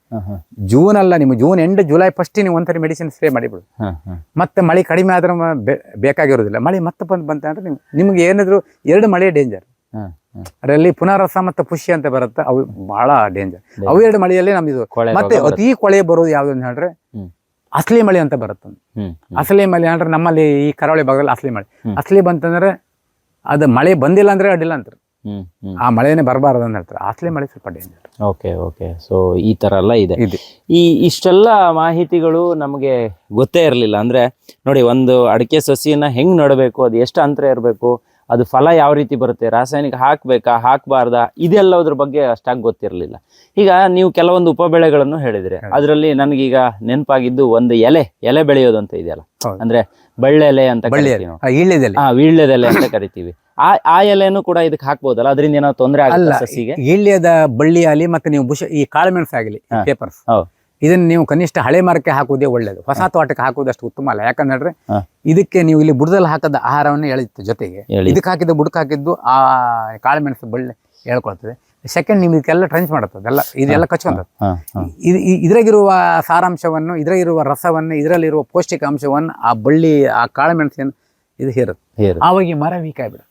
ಜೂನ್ ಅಲ್ಲ ನಿಮ್ಗೆ ಜೂನ್ ಎಂಡ್ ಜುಲೈ ಫಸ್ಟ್ ನೀವು ಒಂದ್ಸರಿ ಮೆಡಿಸಿನ್ ಸ್ಪ್ರೇ ಮಾಡಿಬಿಡು. ಮತ್ತೆ ಮಳೆ ಕಡಿಮೆ ಆದ್ರೆ ಬೇಕಾಗಿರೋದಿಲ್ಲ. ಮಳೆ ಮತ್ತೆ ಬಂದು ಬಂತ ಅಂದ್ರೆ ನಿಮ್ಗೆ ಏನಾದ್ರು ಎರಡು ಮಳೆ ಡೇಂಜರ್ ಅದರಲ್ಲಿ ಪುನರಸ ಮತ್ತು ಪುಷ್ಯ ಅಂತ ಬರುತ್ತೆ ಅವು ಬಹಳ ಡೇಂಜರ್ ಅವು ಎರಡು ಮಳೆಯಲ್ಲಿ ನಮ್ದು ಮತ್ತೆ ಅತಿ ಕೊಳೆ ಬರೋದು ಯಾವ್ದು ಅಂತ ಹೇಳಿದ್ರೆ ಅಸಲಿ ಮಳೆ ಅಂತ ಬರುತ್ತೆ ಅಸಲಿ ಮಳೆ ಅಂದ್ರೆ ನಮ್ಮಲ್ಲಿ ಈ ಕರಾವಳಿ ಭಾಗದಲ್ಲಿ ಅಸಲಿ ಮಳೆ. ಅಸಲಿ ಬಂತಂದ್ರೆ ಅದು ಮಳೆ ಬಂದಿಲ್ಲ ಅಂದ್ರೆ ಅಡ್ಡಿಲ್ಲ ಅಂತಾರೆ. ಆ ಮಳೆನೇ ಬರಬಾರ್ದು ಅಂತ ಹೇಳ್ತಾರೆ. ಅಸಲಿ ಮಳೆ ಸ್ವಲ್ಪ ಡೇಂಜರ್ ಓಕೆ ಓಕೆ. ಸೊ ಈ ತರ ಎಲ್ಲ ಇದೆ. ಇದೆ. ಈ ಇಷ್ಟೆಲ್ಲ ಮಾಹಿತಿಗಳು ನಮಗೆ ಗೊತ್ತೇ ಇರಲಿಲ್ಲ. ಅಂದ್ರೆ ನೋಡಿ ಒಂದು ಅಡಿಕೆ ಸಸಿಯನ್ನ ಹೆಂಗ್ ನೋಡಬೇಕು ಅದು ಎಷ್ಟು ಅಂತರ ಇರಬೇಕು ಅದು ಫಲ ಯಾವ ರೀತಿ ಬರುತ್ತೆ? ರಾಸಾಯನಿಕ ಹಾಕ್ಬೇಕಾ ಹಾಕಬಾರ್ದ? ಇದೆಲ್ಲದ್ರ ಬಗ್ಗೆ ಅಷ್ಟಾಗಿ ಗೊತ್ತಿರಲಿಲ್ಲ. ಈಗ ನೀವು ಕೆಲವೊಂದು ಉಪಬೆಳೆಗಳನ್ನು ಹೇಳಿದ್ರೆ. ಅದರಲ್ಲಿ ನನಗೀಗ ನೆನಪಾಗಿದ್ದು ಒಂದು ಎಲೆ ಎಲೆ ಬೆಳೆಯೋದು ಅಂತ ಇದೆಯಲ್ಲ. ಅಂದ್ರೆ ಬಳ್ಳೆಲೆ ಅಂತ ವೀಳ್ಯದೆಲೆ ಅಂತ ಕರಿತೀವಿ. ಆ ಆ ಎಲೆನೂ ಕೂಡ ಇದಕ್ಕೆ ಹಾಕ್ಬೋದಲ್ಲ? ಅದರಿಂದ ಏನೋ ತೊಂದರೆ ಆಗಲ್ಲ ಆಗುತ್ತೆ ಸಸಿಗೆ? ಈಳ್ಯದ ಬಳ್ಳಿ ಆಗಲಿ ಮತ್ತೆ ನೀವು ಬುಷ ಈ ಕಾಳುಮೆಣಸು ಆಗಲಿ. ಪೇಪರ್ಸ್ ಹೌದು. ಇದನ್ನ ನೀವು ಕನಿಷ್ಠ ಹಳೆ ಮರಕ್ಕೆ ಹಾಕುವುದೇ ಒಳ್ಳೇದು. ಹೊಸ ತೋಟಕ್ಕೆ ಹಾಕುವುದಷ್ಟು ಉತ್ತಮ ಅಲ್ಲ. ಯಾಕಂದ್ರೆ ಇದಕ್ಕೆ ನೀವು ಇಲ್ಲಿ ಬುಡದಲ್ಲಿ ಹಾಕದ ಆಹಾರವನ್ನು ಎಳಿತು ಜೊತೆಗೆ. ಇದಕ್ಕೆ ಹಾಕಿದ ಬುಡಕ್ಕೆ ಹಾಕಿದ್ದು ಆ ಕಾಳುಮೆಣಸು ಬಳ್ಳಿ ಹೇಳ್ಕೊಳ್ತದೆ. ಸೆಕೆಂಡ್ ನಿಮ್ಗೆ ಇದಕ್ಕೆಲ್ಲ ಟ್ರೆಂಚ್ ಮಾಡುತ್ತೆ. ಎಲ್ಲಾ ಇದೆಲ್ಲ ಕಚ್ಕೊಂತದೆ ಇದು ಇದ್ರಾಗಿರುವ ಸಾರಾಂಶವನ್ನು ಇದ್ರಾಗಿರುವ ರಸವನ್ನು ಇದರಲ್ಲಿರುವ ಪೌಷ್ಟಿಕಾಂಶವನ್ನು ಆ ಬಳ್ಳಿ ಆ ಕಾಳುಮೆಣಸಿನ ಇದು ಹೇರುತ್ತೆ. ಹೇರು ಆವಾಗ ಮರ ವೀಕ್ ಆಗ್ಬಿಡುತ್ತೆ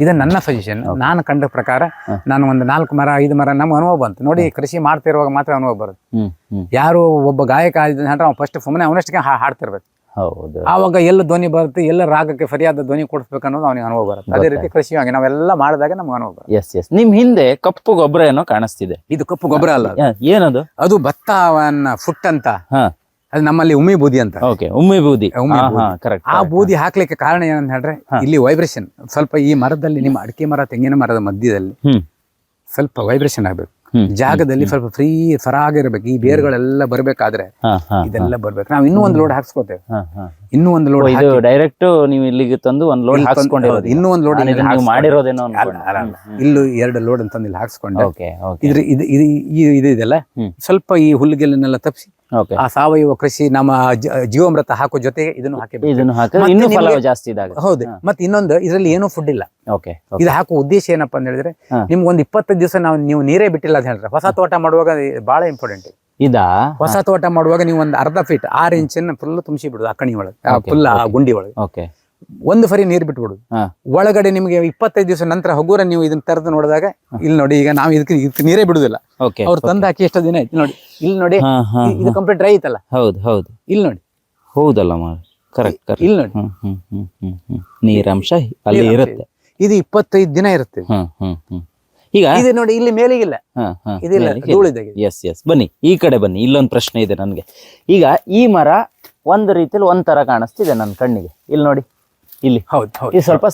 ಇದು ನನ್ನ ಸಜೆಷನ್ ನಾನು ಕಂಡ ಪ್ರಕಾರ ನಾನು ಒಂದು ನಾಲ್ಕು ಮರ ಐದು ಮರ ನಮ್ಗೆ ಅನುಭವ ಬಂತು. ನೋಡಿ ಕೃಷಿ ಮಾಡ್ತಿರುವಾಗ ಮಾತ್ರ ಅನುಭವ ಬರುತ್ತೆ. ಯಾರು ಒಬ್ಬ ಗಾಯಕ ಆಗಿದ್ರೆ ಅವ್ನು ಫಸ್ಟ್ ಸುಮ್ಮನೆ ಅವನಷ್ಟಕ್ಕೆ ಹಾಡ್ತಿರ್ಬೇಕು. ಹೌದು. ಆವಾಗ ಎಲ್ಲ ಧ್ವನಿ ಬರುತ್ತೆ ಎಲ್ಲ ರಾಗಕ್ಕೆ ಸರಿಯಾದ ಧ್ವನಿ ಕೊಡಿಸ್ಬೇಕು ಅನ್ನೋದು ಅವನಿಗೆ ಅನುಭವ ಬರುತ್ತೆ. ಅದೇ ರೀತಿ ಕೃಷಿಯಾಗಿ ನಾವೆಲ್ಲ ಮಾಡಿದಾಗ ನಮ್ಗೆ ಅನುಭವ ಬರುತ್ತೆ. ಎಸ್ ಎಸ್ ನಿಮ್ ಹಿಂದೆ ಕಪ್ಪು ಗೊಬ್ಬರ ಏನೋ ಕಾಣಿಸ್ತಿದೆ. ಇದು ಕಪ್ಪು ಗೊಬ್ಬರ ಅಲ್ಲ. ಏನದು? ಅದು ಭತ್ತವನ್ನ ಫುಟ್ ಅಂತ. ಹಾ. ಅದು ನಮ್ಮಲ್ಲಿ ಉಮ್ಮಿ ಬೂದಿ ಅಂತ. ಓಕೆ ಉಮ್ಮಿ ಬೂದಿ. ಉಮ್ಮಿ ಬೂದಿ. ಹಾ, ಆ. ಬೂದಿ ಹಾಕ್ಲಿಕ್ಕೆ ಕಾರಣ ಏನಂತ ಹೇಳ್ರೆ ಇಲ್ಲಿ ವೈಬ್ರೇಷನ್ ಸ್ವಲ್ಪ ಈ ಮರದಲ್ಲಿ ನಿಮ್ಮ ಅಡಿಕೆ ಮರ ತೆಂಗಿನ ಮರದ ಮಧ್ಯದಲ್ಲಿ ಹ್ಮ್. ಸ್ವಲ್ಪ ವೈಬ್ರೇಷನ್ ಆಗ್ಬೇಕು. ಹ್ಮ್. ಜಾಗದಲ್ಲಿ ಸ್ವಲ್ಪ ಫ್ರೀ ಸರಾಗಿರ್ಬೇಕು. ಈ ಬೇರುಗಳೆಲ್ಲ ಬರ್ಬೇಕಾದ್ರೆ ಹಾ ಹಾ ಇದೆಲ್ಲ ಬರ್ಬೇಕು. ನಾವು ಇನ್ನೂ ಒಂದು ಲೋಡ್ ಹಾಕ್ಸ್ಕೋತೇವೆ. ಹಾ ಹಾ. ಇನ್ನೂ ಒಂದು ಲೋಡ್ ಇದು ಡೈರೆಕ್ಟ್ ನೀವು ಇಲ್ಲಿಗೆ ತಂದು ಒಂದು ಲೋಡ್ ಹಾಕ್ಸ್ಕೊಂಡಿರೋದು ಇನ್ನೂ ಒಂದು ಲೋಡ್ ನೀವು ಮಾಡಿರೋದೇನೋ. ಇಲ್ಲೂ ಎರಡು ಲೋಡ್ ಅಂತ ಇಲ್ಲಿ ಹಾಕ್ಸ್ಕೊಂಡೆ ಓಕೆ ಇದ್ರ ಇದು ಇದು ಇದು ಇದೆಲ್ಲ ಸ್ವಲ್ಪ ಈ ಹುಲ್ಲುಗೆಲ್ಲನ್ನೆಲ್ಲ ತಪ್ಪಿಸಿ. ಆ ಸಾವಯವ ಕೃಷಿ ನಮ್ಮ ಜೀವಮೃತ ಹಾಕೋ ಜೊತೆಗೆ ಇದನ್ನು ಹಾಕಿ ಇದನ್ನು ಮತ್ತೆ ಇನ್ನೂ ಫಲ ಜಾಸ್ತಿ ಇದಾಗ ಹೌದು. ಮತ್ತೆ ಇನ್ನೊಂದು ಇದರಲ್ಲಿ ಏನೂ ಫುಡ್ ಇಲ್ಲ. ಓಕೆ ಇದು ಹಾಕೋ ಉದ್ದೇಶ ಏನಪ್ಪಾ ಅಂತ ಹೇಳಿದ್ರೆ. ನಿಮ್ಗೆ ಒಂದು ಇಪ್ಪತ್ತು ದಿವಸ ನಾವು ನೀವು ನೀರೇ ಬಿಟ್ಟಿಲ್ಲ ಅಂತ ಹೇಳಿದ್ರೆ ಹೊಸ ತೋಟ ಮಾಡುವಾಗ ಬಹಳ ಇಂಪಾರ್ಟೆಂಟ್ ಇದಾ? ಹೊಸ ತೋಟ ಮಾಡುವಾಗ ನೀವು ಒಂದು ಅರ್ಧ ಫೀಟ್ ಆರು ಇಂಚಿನ ಫುಲ್ ತುಂಬಿಸಿ ಬಿಡುದು ಆ ಕಣಿ ಒಳಗೆ ಫುಲ್ ಆ ಗುಂಡಿ ಒಳಗೆ. ಓಕೆ ಒಂದು ಫರಿ ನೀರು ಬಿಟ್ಬಿಡುದು ಒಳಗಡೆ ನಿಮಗೆ ಇಪ್ಪತ್ತೈದು ದಿವಸ ನಂತರ ಹಗುರ ನೀವು ಇದನ್ನ ತೆರೆದು ನೋಡಿದಾಗ ಇಲ್ಲಿ ನೋಡಿ ಈಗ ನಾವು ಇದಕ್ಕೆ ಇದಕ್ಕೆ ನೀರೇ ಬಿಡುದಿಲ್ಲ. ಓಕೆ ಅವ್ರು ತಂದು ಹಾಕಿ ಎಷ್ಟು ದಿನ ಆಯ್ತು ನೋಡಿ. ಇಲ್ಲಿ ನೋಡಿ ಇದು ಕಂಪ್ಲೀಟ್ ಡ್ರೈ ಐತಲ್ಲ. ಹೌದು ಹೌದು. ಇಲ್ಲಿ ನೋಡಿ. ಹೌದಲ್ಲ ಮಾರ ಕರೆಕ್ಟ್ ಇಲ್ಲಿ ನೋಡಿ. ನೀರಂಶ ಅಲ್ಲಿ ಇರುತ್ತೆ. ಇದು ಇಪ್ಪತ್ತೈದು ದಿನ ಇರುತ್ತೆ. ಹ್ಮ್ ಹ್ಮ್ ಹ್ಮ್. ಈಗ? ಇದು ನೋಡಿ ಇಲ್ಲಿ ಮೇಲಿಗಿಲ್ಲ. ಇದಿಲ್ಲ ಎಸ್ ಎಸ್ ಬನ್ನಿ ಈ ಕಡೆ ಬನ್ನಿ ಇಲ್ಲೊಂದು ಪ್ರಶ್ನೆ ಇದೆ ನನಗೆ. ಈಗ ಈ ಮರ ಒಂದು ರೀತಿಯಲ್ಲಿ ಒಂಥರ ಕಾಣಿಸ್ತಿದೆ ನನ್ನ ಕಣ್ಣಿಗೆ. ಇಲ್ಲಿ ನೋಡಿ ಇಲ್ಲಿ. ಹೌದು ಇದು ಸ್ವಲ್ಪ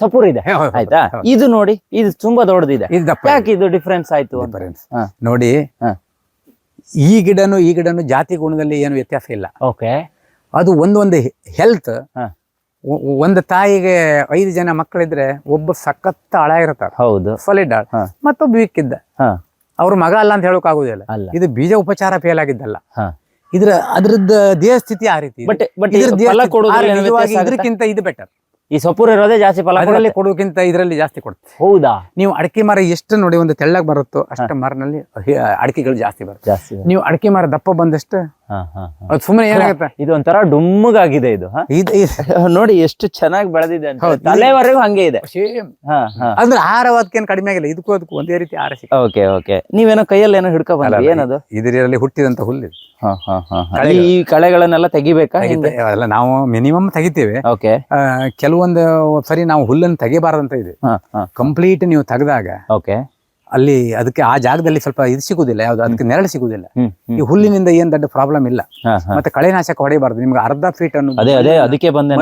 ಸಪೂರ್ ಇದೆ. ಆಯ್ತಾ? ಇದು ನೋಡಿ ಇದು ತುಂಬಾ ದೊಡ್ಡದಿದೆ. ಯಾಕೆ ಇದು ಡಿಫ್ರೆನ್ಸ್ ಆಯ್ತು ನೋಡಿ ಈ ಗಿಡನು ಈ ಗಿಡನು ಜಾತಿ ಗುಣದಲ್ಲಿ ಏನು ವ್ಯತ್ಯಾಸ ಇಲ್ಲ. ಓಕೆ ಅದು ಒಂದೊಂದು ಹೆಲ್ತ್ ಹಾ. ಒಂದು ತಾಯಿಗೆ ಐದು ಜನ ಮಕ್ಕಳಿದ್ರೆ ಒಬ್ಬ ಸಖತ್ ಆಳ ಇರ್ತಾರೆ ಹೌದು. ಸಾಲಿಡ್ ಆಳ್. ಮತ್ತೊಬ್ಬ ವೀಕ್ ಇದ್ದ. ಅವ್ರ ಮಗ ಅಲ್ಲ ಅಂತ ಹೇಳಕ್ ಆಗುದಿಲ್ಲ. ಅಲ್ಲ. ಇದು ಬೀಜ ಉಪಚಾರ ಫೇಲ್ ಆಗಿದ್ದಲ್ಲ. ಇದ್ರ ಅದ್ರದ್ದು ದೇಹ ಸ್ಥಿತಿ ಆ ರೀತಿ. ಇದೆ. ಬಟ್ ಬಟ್ ಫಲ ಸ್ಥಿತಿ- ಕೊಡೋದ್ರಲ್ಲಿ ಆದ್ರೆ ಏನು ನಿಜವಾಗಿ ವ್ಯತ್ಯಾಸ ಇದಕ್ಕಿಂತ ಇದು ಬೆಟರ್ ಈ ಸಪೂರ್ ಇರೋದೇ ಜಾಸ್ತಿ ಫಲ ಅದರಲ್ಲಿ. ಕೊಡೋಕ್ಕಿಂತ ಇದರಲ್ಲಿ ಜಾಸ್ತಿ ಕೊಡುತ್ತೆ. ಹೌದಾ? ನೀವು ಅಡಿಕೆ ಮರ ಎಷ್ಟು ನೋಡಿ ಒಂದು ತೆಳ್ಳಗೆ ಬರುತ್ತೋ ಅಷ್ಟು ಮರನಲ್ಲಿ ಅಡಿಕೆಗಳು ಜಾಸ್ತಿ ಬರುತ್ತೆ. ನೀವು ಅಡಿಕೆ ಮರ ದಪ್ಪ ಬಂದಷ್ಟು. ಅದು ಸುಮ್ಮನೆ ಏನಾಗುತ್ತೆ? ಇದು ಒಂಥರ ಡುಮ್ಮಗಾಗಿದೆ ಇದು ಹಾ? ಇದು ನೋಡಿ ಎಷ್ಟು ಚೆನ್ನಾಗಿ ಬೆಳೆದಿದೆ ಅಂತ ಹೌದು. ತಲೆವರೆಗೂ ಹಂಗೆ ಇದೆ. ಸೇಮ್ ಅಂದ್ರೆ ಆಹಾರವಾದಕ್ಕೇನು ಕಡಿಮೆ ಆಗಿಲ್ಲ ಇದಕ್ಕೂ ಅದಕ್ಕೂ ಒಂದೇ ರೀತಿ ಆರಸಿ ಓಕೆ ಓಕೆ. ನೀವೇನೋ ಕೈಯಲ್ಲಿ ಏನೋ ಹಿಡ್ಕೊ ಬಂದ್ರಿ ಏನದು? ಇದರಲ್ಲಿ ಹುಟ್ಟಿದಂತ ಹುಲ್ಲು ಇದು. ಹಾ ಹಾ ಹಾ. ಕಳೆಗಳು. ಈ ಕಳೆಗಳನ್ನೆಲ್ಲ ತೆಗಿಬೇಕಾ ತೆಗಿತೆ- ಅಲ್ಲ ನಾವು ಮಿನಿಮಮ್ ತೆಗಿತೇವೆ. ಓಕೆ. ಆ, ಕೆಲವೊಂದು ಸರಿ ನಾವು ಹುಲ್ಲನ್ನು ತೆಗಿಬಾರ್ದಂತ ಇದೆ. ಹಾ ಹಾ. ಕಂಪ್ಲೀಟ್ ನೀವು ತೆಗೆದಾಗ ಓಕೆ. ಅಲ್ಲಿ ಅದಕ್ಕೆ ಆ ಜಾಗದಲ್ಲಿ ಸ್ವಲ್ಪ ಇದು ಸಿಗುದಿಲ್ಲ ಯಾವ್ದು ಅದಕ್ಕೆ ನೆರಳು ಸಿಗುದಿಲ್ಲ. ಈ ಹುಲ್ಲಿನಿಂದ ಏನ್ ದೊಡ್ಡ ಪ್ರಾಬ್ಲಮ್ ಇಲ್ಲ. ಮತ್ತೆ ಕಳೆನಾಶಕ ಹೊಡೆಯಬಾರ್ದು. ನಿಮ್ಗೆ ಅರ್ಧ ಫೀಟ್ ಅನ್ನು ಅದೇ ಅದೇ ಅದಕ್ಕೆ ಬಂದೆ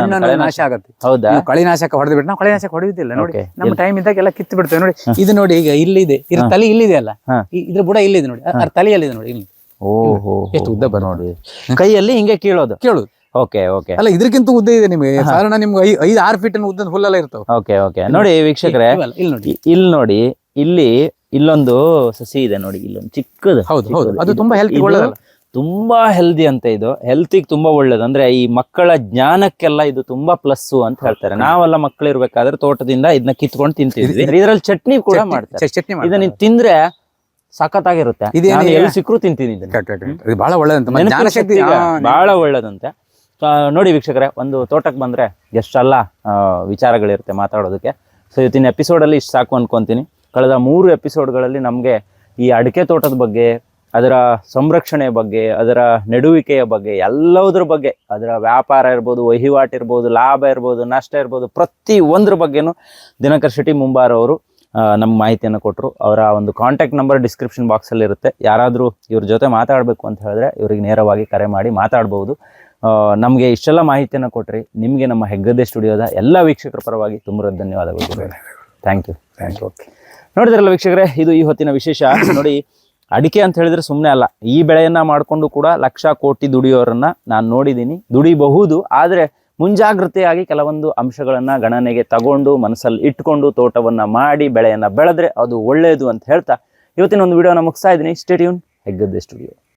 ನಾಶ ಆಗುತ್ತೆ. ಹೌದಾ? ಕಳೆನಾಶಕ ಹೊಡೆದು ಬಿಟ್ಟು ನಾವು ಕಳೆನಾಶಕ ಹೊಡೆಯುವುದಿಲ್ಲ. ನೋಡಿ. ನಮ್ಮ ಟೈಮ್ ಇದ್ದಾಗ ಎಲ್ಲ ಕಿತ್ತು ಬಿಡ್ತೇವೆ. ನೋಡಿ ಇದು ನೋಡಿ ಈಗ ಇಲ್ಲಿದೆ. ಇದ್ರ ತಲೆ ಇಲ್ಲಿದೆ ಅಲ್ಲ. ಇದ್ರ ಬುಡ ಇಲ್ಲಿದೆ ನೋಡಿ. ಅದ್ರ ತಲೆಯಲ್ಲಿದೆ ನೋಡಿ ಇಲ್ಲಿ. ಓಹೋ ಎಷ್ಟು ಉದ್ದ. ನೋಡಿ. ಕೈಯಲ್ಲಿ ಹಿಂಗೆ ಕೇಳೋದು? ಕೇಳೋದು. ಓಕೆ ಓಕೆ ಅಲ್ಲ ಇದಕ್ಕಿಂತ ಉದ್ದ ಇದೆ ನಿಮಗೆ. ಕಾರಣ ನಿಮ್ಗೆ ಐದು ಆರು ಫೀಟ್ ಉದ್ದದ ಹುಲ್ಲೆಲ್ಲ ಇರ್ತಾವೆ. ಓಕೆ ಓಕೆ ನೋಡಿ ವೀಕ್ಷಕರೇ ಇಲ್ಲಿ ನೋಡಿ. ಇಲ್ಲಿ ನೋಡಿ ಇಲ್ಲಿ ಇಲ್ಲೊಂದು ಸಸಿ ಇದೆ ನೋಡಿ ಇಲ್ಲೊಂದು ಚಿಕ್ಕದು ಹೌದು ಹೌದು. ಅದು ತುಂಬಾ ಹೆಲ್ತ್ ತುಂಬಾ ಹೆಲ್ದಿ ಅಂತ ಇದು. ಹೆಲ್ತಿಗೆ ತುಂಬಾ ಒಳ್ಳೇದು. ಅಂದ್ರೆ ಈ ಮಕ್ಕಳ ಜ್ಞಾನಕ್ಕೆಲ್ಲ ಇದು ತುಂಬಾ ಪ್ಲಸ್ ಅಂತ ಹೇಳ್ತಾರೆ. ನಾವೆಲ್ಲ ಮಕ್ಕಳು ಇರ್ಬೇಕಾದ್ರೆ ತೋಟದಿಂದ ಇದನ್ನ ಕಿತ್ಕೊಂಡು ತಿಂತೀವಿ ಇದ್ರಲ್ಲಿ ಚಟ್ನಿ ಕೂಡ ಮಾಡ್ತಾರೆ. ಚಟ್ನಿ- ಇದನ್ನ ತಿಂದ್ರೆ ಸಖತ್ತಾಗಿರುತ್ತೆ. ಎಲ್ಲಿ ಸಿಕ್ಕರು ತಿಂತೀನಿ ಬಹಳ ಒಳ್ಳೇದಂತೆ. ಬಹಳ ಒಳ್ಳೇದಂತೆ. ನೋಡಿ ವೀಕ್ಷಕರೇ ಒಂದು ತೋಟಕ್ಕೆ ಬಂದ್ರೆ ಎಷ್ಟೆಲ್ಲ ವಿಚಾರಗಳಿರುತ್ತೆ ಮಾತಾಡೋದಕ್ಕೆ. ಸೊ ಇವತ್ತಿನ ಎಪಿಸೋಡಲ್ಲಿ ಇಷ್ಟು ಸಾಕು ಅನ್ಕೊಂತೀನಿ. ಕಳೆದ ಮೂರು ಎಪಿಸೋಡ್ಗಳಲ್ಲಿ ನಮಗೆ ಈ ಅಡಿಕೆ ತೋಟದ ಬಗ್ಗೆ ಅದರ ಸಂರಕ್ಷಣೆ ಬಗ್ಗೆ ಅದರ ನೆಡುವಿಕೆಯ ಬಗ್ಗೆ ಎಲ್ಲದ್ರ ಬಗ್ಗೆ ಅದರ ವ್ಯಾಪಾರ ಇರ್ಬೋದು ವಹಿವಾಟು ಇರ್ಬೋದು ಲಾಭ ಇರ್ಬೋದು ನಷ್ಟ ಇರ್ಬೋದು ಪ್ರತಿ ಒಂದ್ರ ಬಗ್ಗೆನೂ ದಿನಕರ್ ಶೆಟ್ಟಿ ಮುಂಬಾರವರು ನಮ್ಗೆ ಮಾಹಿತಿಯನ್ನು ಕೊಟ್ಟರು ಅವರ ಒಂದು ಕಾಂಟ್ಯಾಕ್ಟ್ ನಂಬರ್ ಡಿಸ್ಕ್ರಿಪ್ಷನ್ ಬಾಕ್ಸಲ್ಲಿ ಇರುತ್ತೆ. ಯಾರಾದರೂ ಇವ್ರ ಜೊತೆ ಮಾತಾಡಬೇಕು ಅಂತ ಹೇಳಿದ್ರೆ ಇವ್ರಿಗೆ ನೇರವಾಗಿ ಕರೆ ಮಾಡಿ ಮಾತಾಡ್ಬೋದು. ನಮಗೆ ಇಷ್ಟೆಲ್ಲ ಮಾಹಿತಿಯನ್ನು ಕೊಟ್ಟರಿ ನಿಮಗೆ ನಮ್ಮ ಹೆಗ್ಗದ್ದೆ ಸ್ಟುಡಿಯೋದ ಎಲ್ಲ ವೀಕ್ಷಕರ ಪರವಾಗಿ ತುಂಬ ಧನ್ಯವಾದಗಳು. Thank you thank you okay. ನೋಡಿದ್ರಲ್ಲ ವೀಕ್ಷಕರೇ, ಇದು ಈ ಹೊತ್ತಿನ ವಿಶೇಷ. ನೋಡಿ, ಅಡಿಕೆ ಅಂತ ಹೇಳಿದ್ರೆ ಸುಮ್ಮನೆ ಅಲ್ಲ. ಈ ಬೆಳೆಯನ್ನ ಮಾಡಿಕೊಂಡು ಕೂಡ ಲಕ್ಷ ಕೋಟಿ ದುಡಿಯೋರನ್ನ ನಾನು ನೋಡಿದ್ದೀನಿ ದುಡಿಬಹುದು, ಆದರೆ ಮುಂಜಾಗ್ರತೆಯಾಗಿ ಕೆಲವೊಂದು ಅಂಶಗಳನ್ನ ಗಣನೆಗೆ ತಗೊಂಡು, ಮನಸ್ಸಲ್ಲಿ ಇಟ್ಕೊಂಡು, ತೋಟವನ್ನ ಮಾಡಿ, ಬೆಳೆಯನ್ನು ಬೆಳೆದ್ರೆ ಅದು ಒಳ್ಳೆಯದು ಅಂತ ಹೇಳ್ತಾ ಇವತ್ತಿನ ಒಂದು ವಿಡಿಯೋನ ಮುಗಿಸ್ತಾ ಇದ್ದೀನಿ. ಸ್ಟೇಡಿಯೂನ್ ಹೆಗ್ಗದ್ದೆ ಸ್ಟುಡಿಯೋ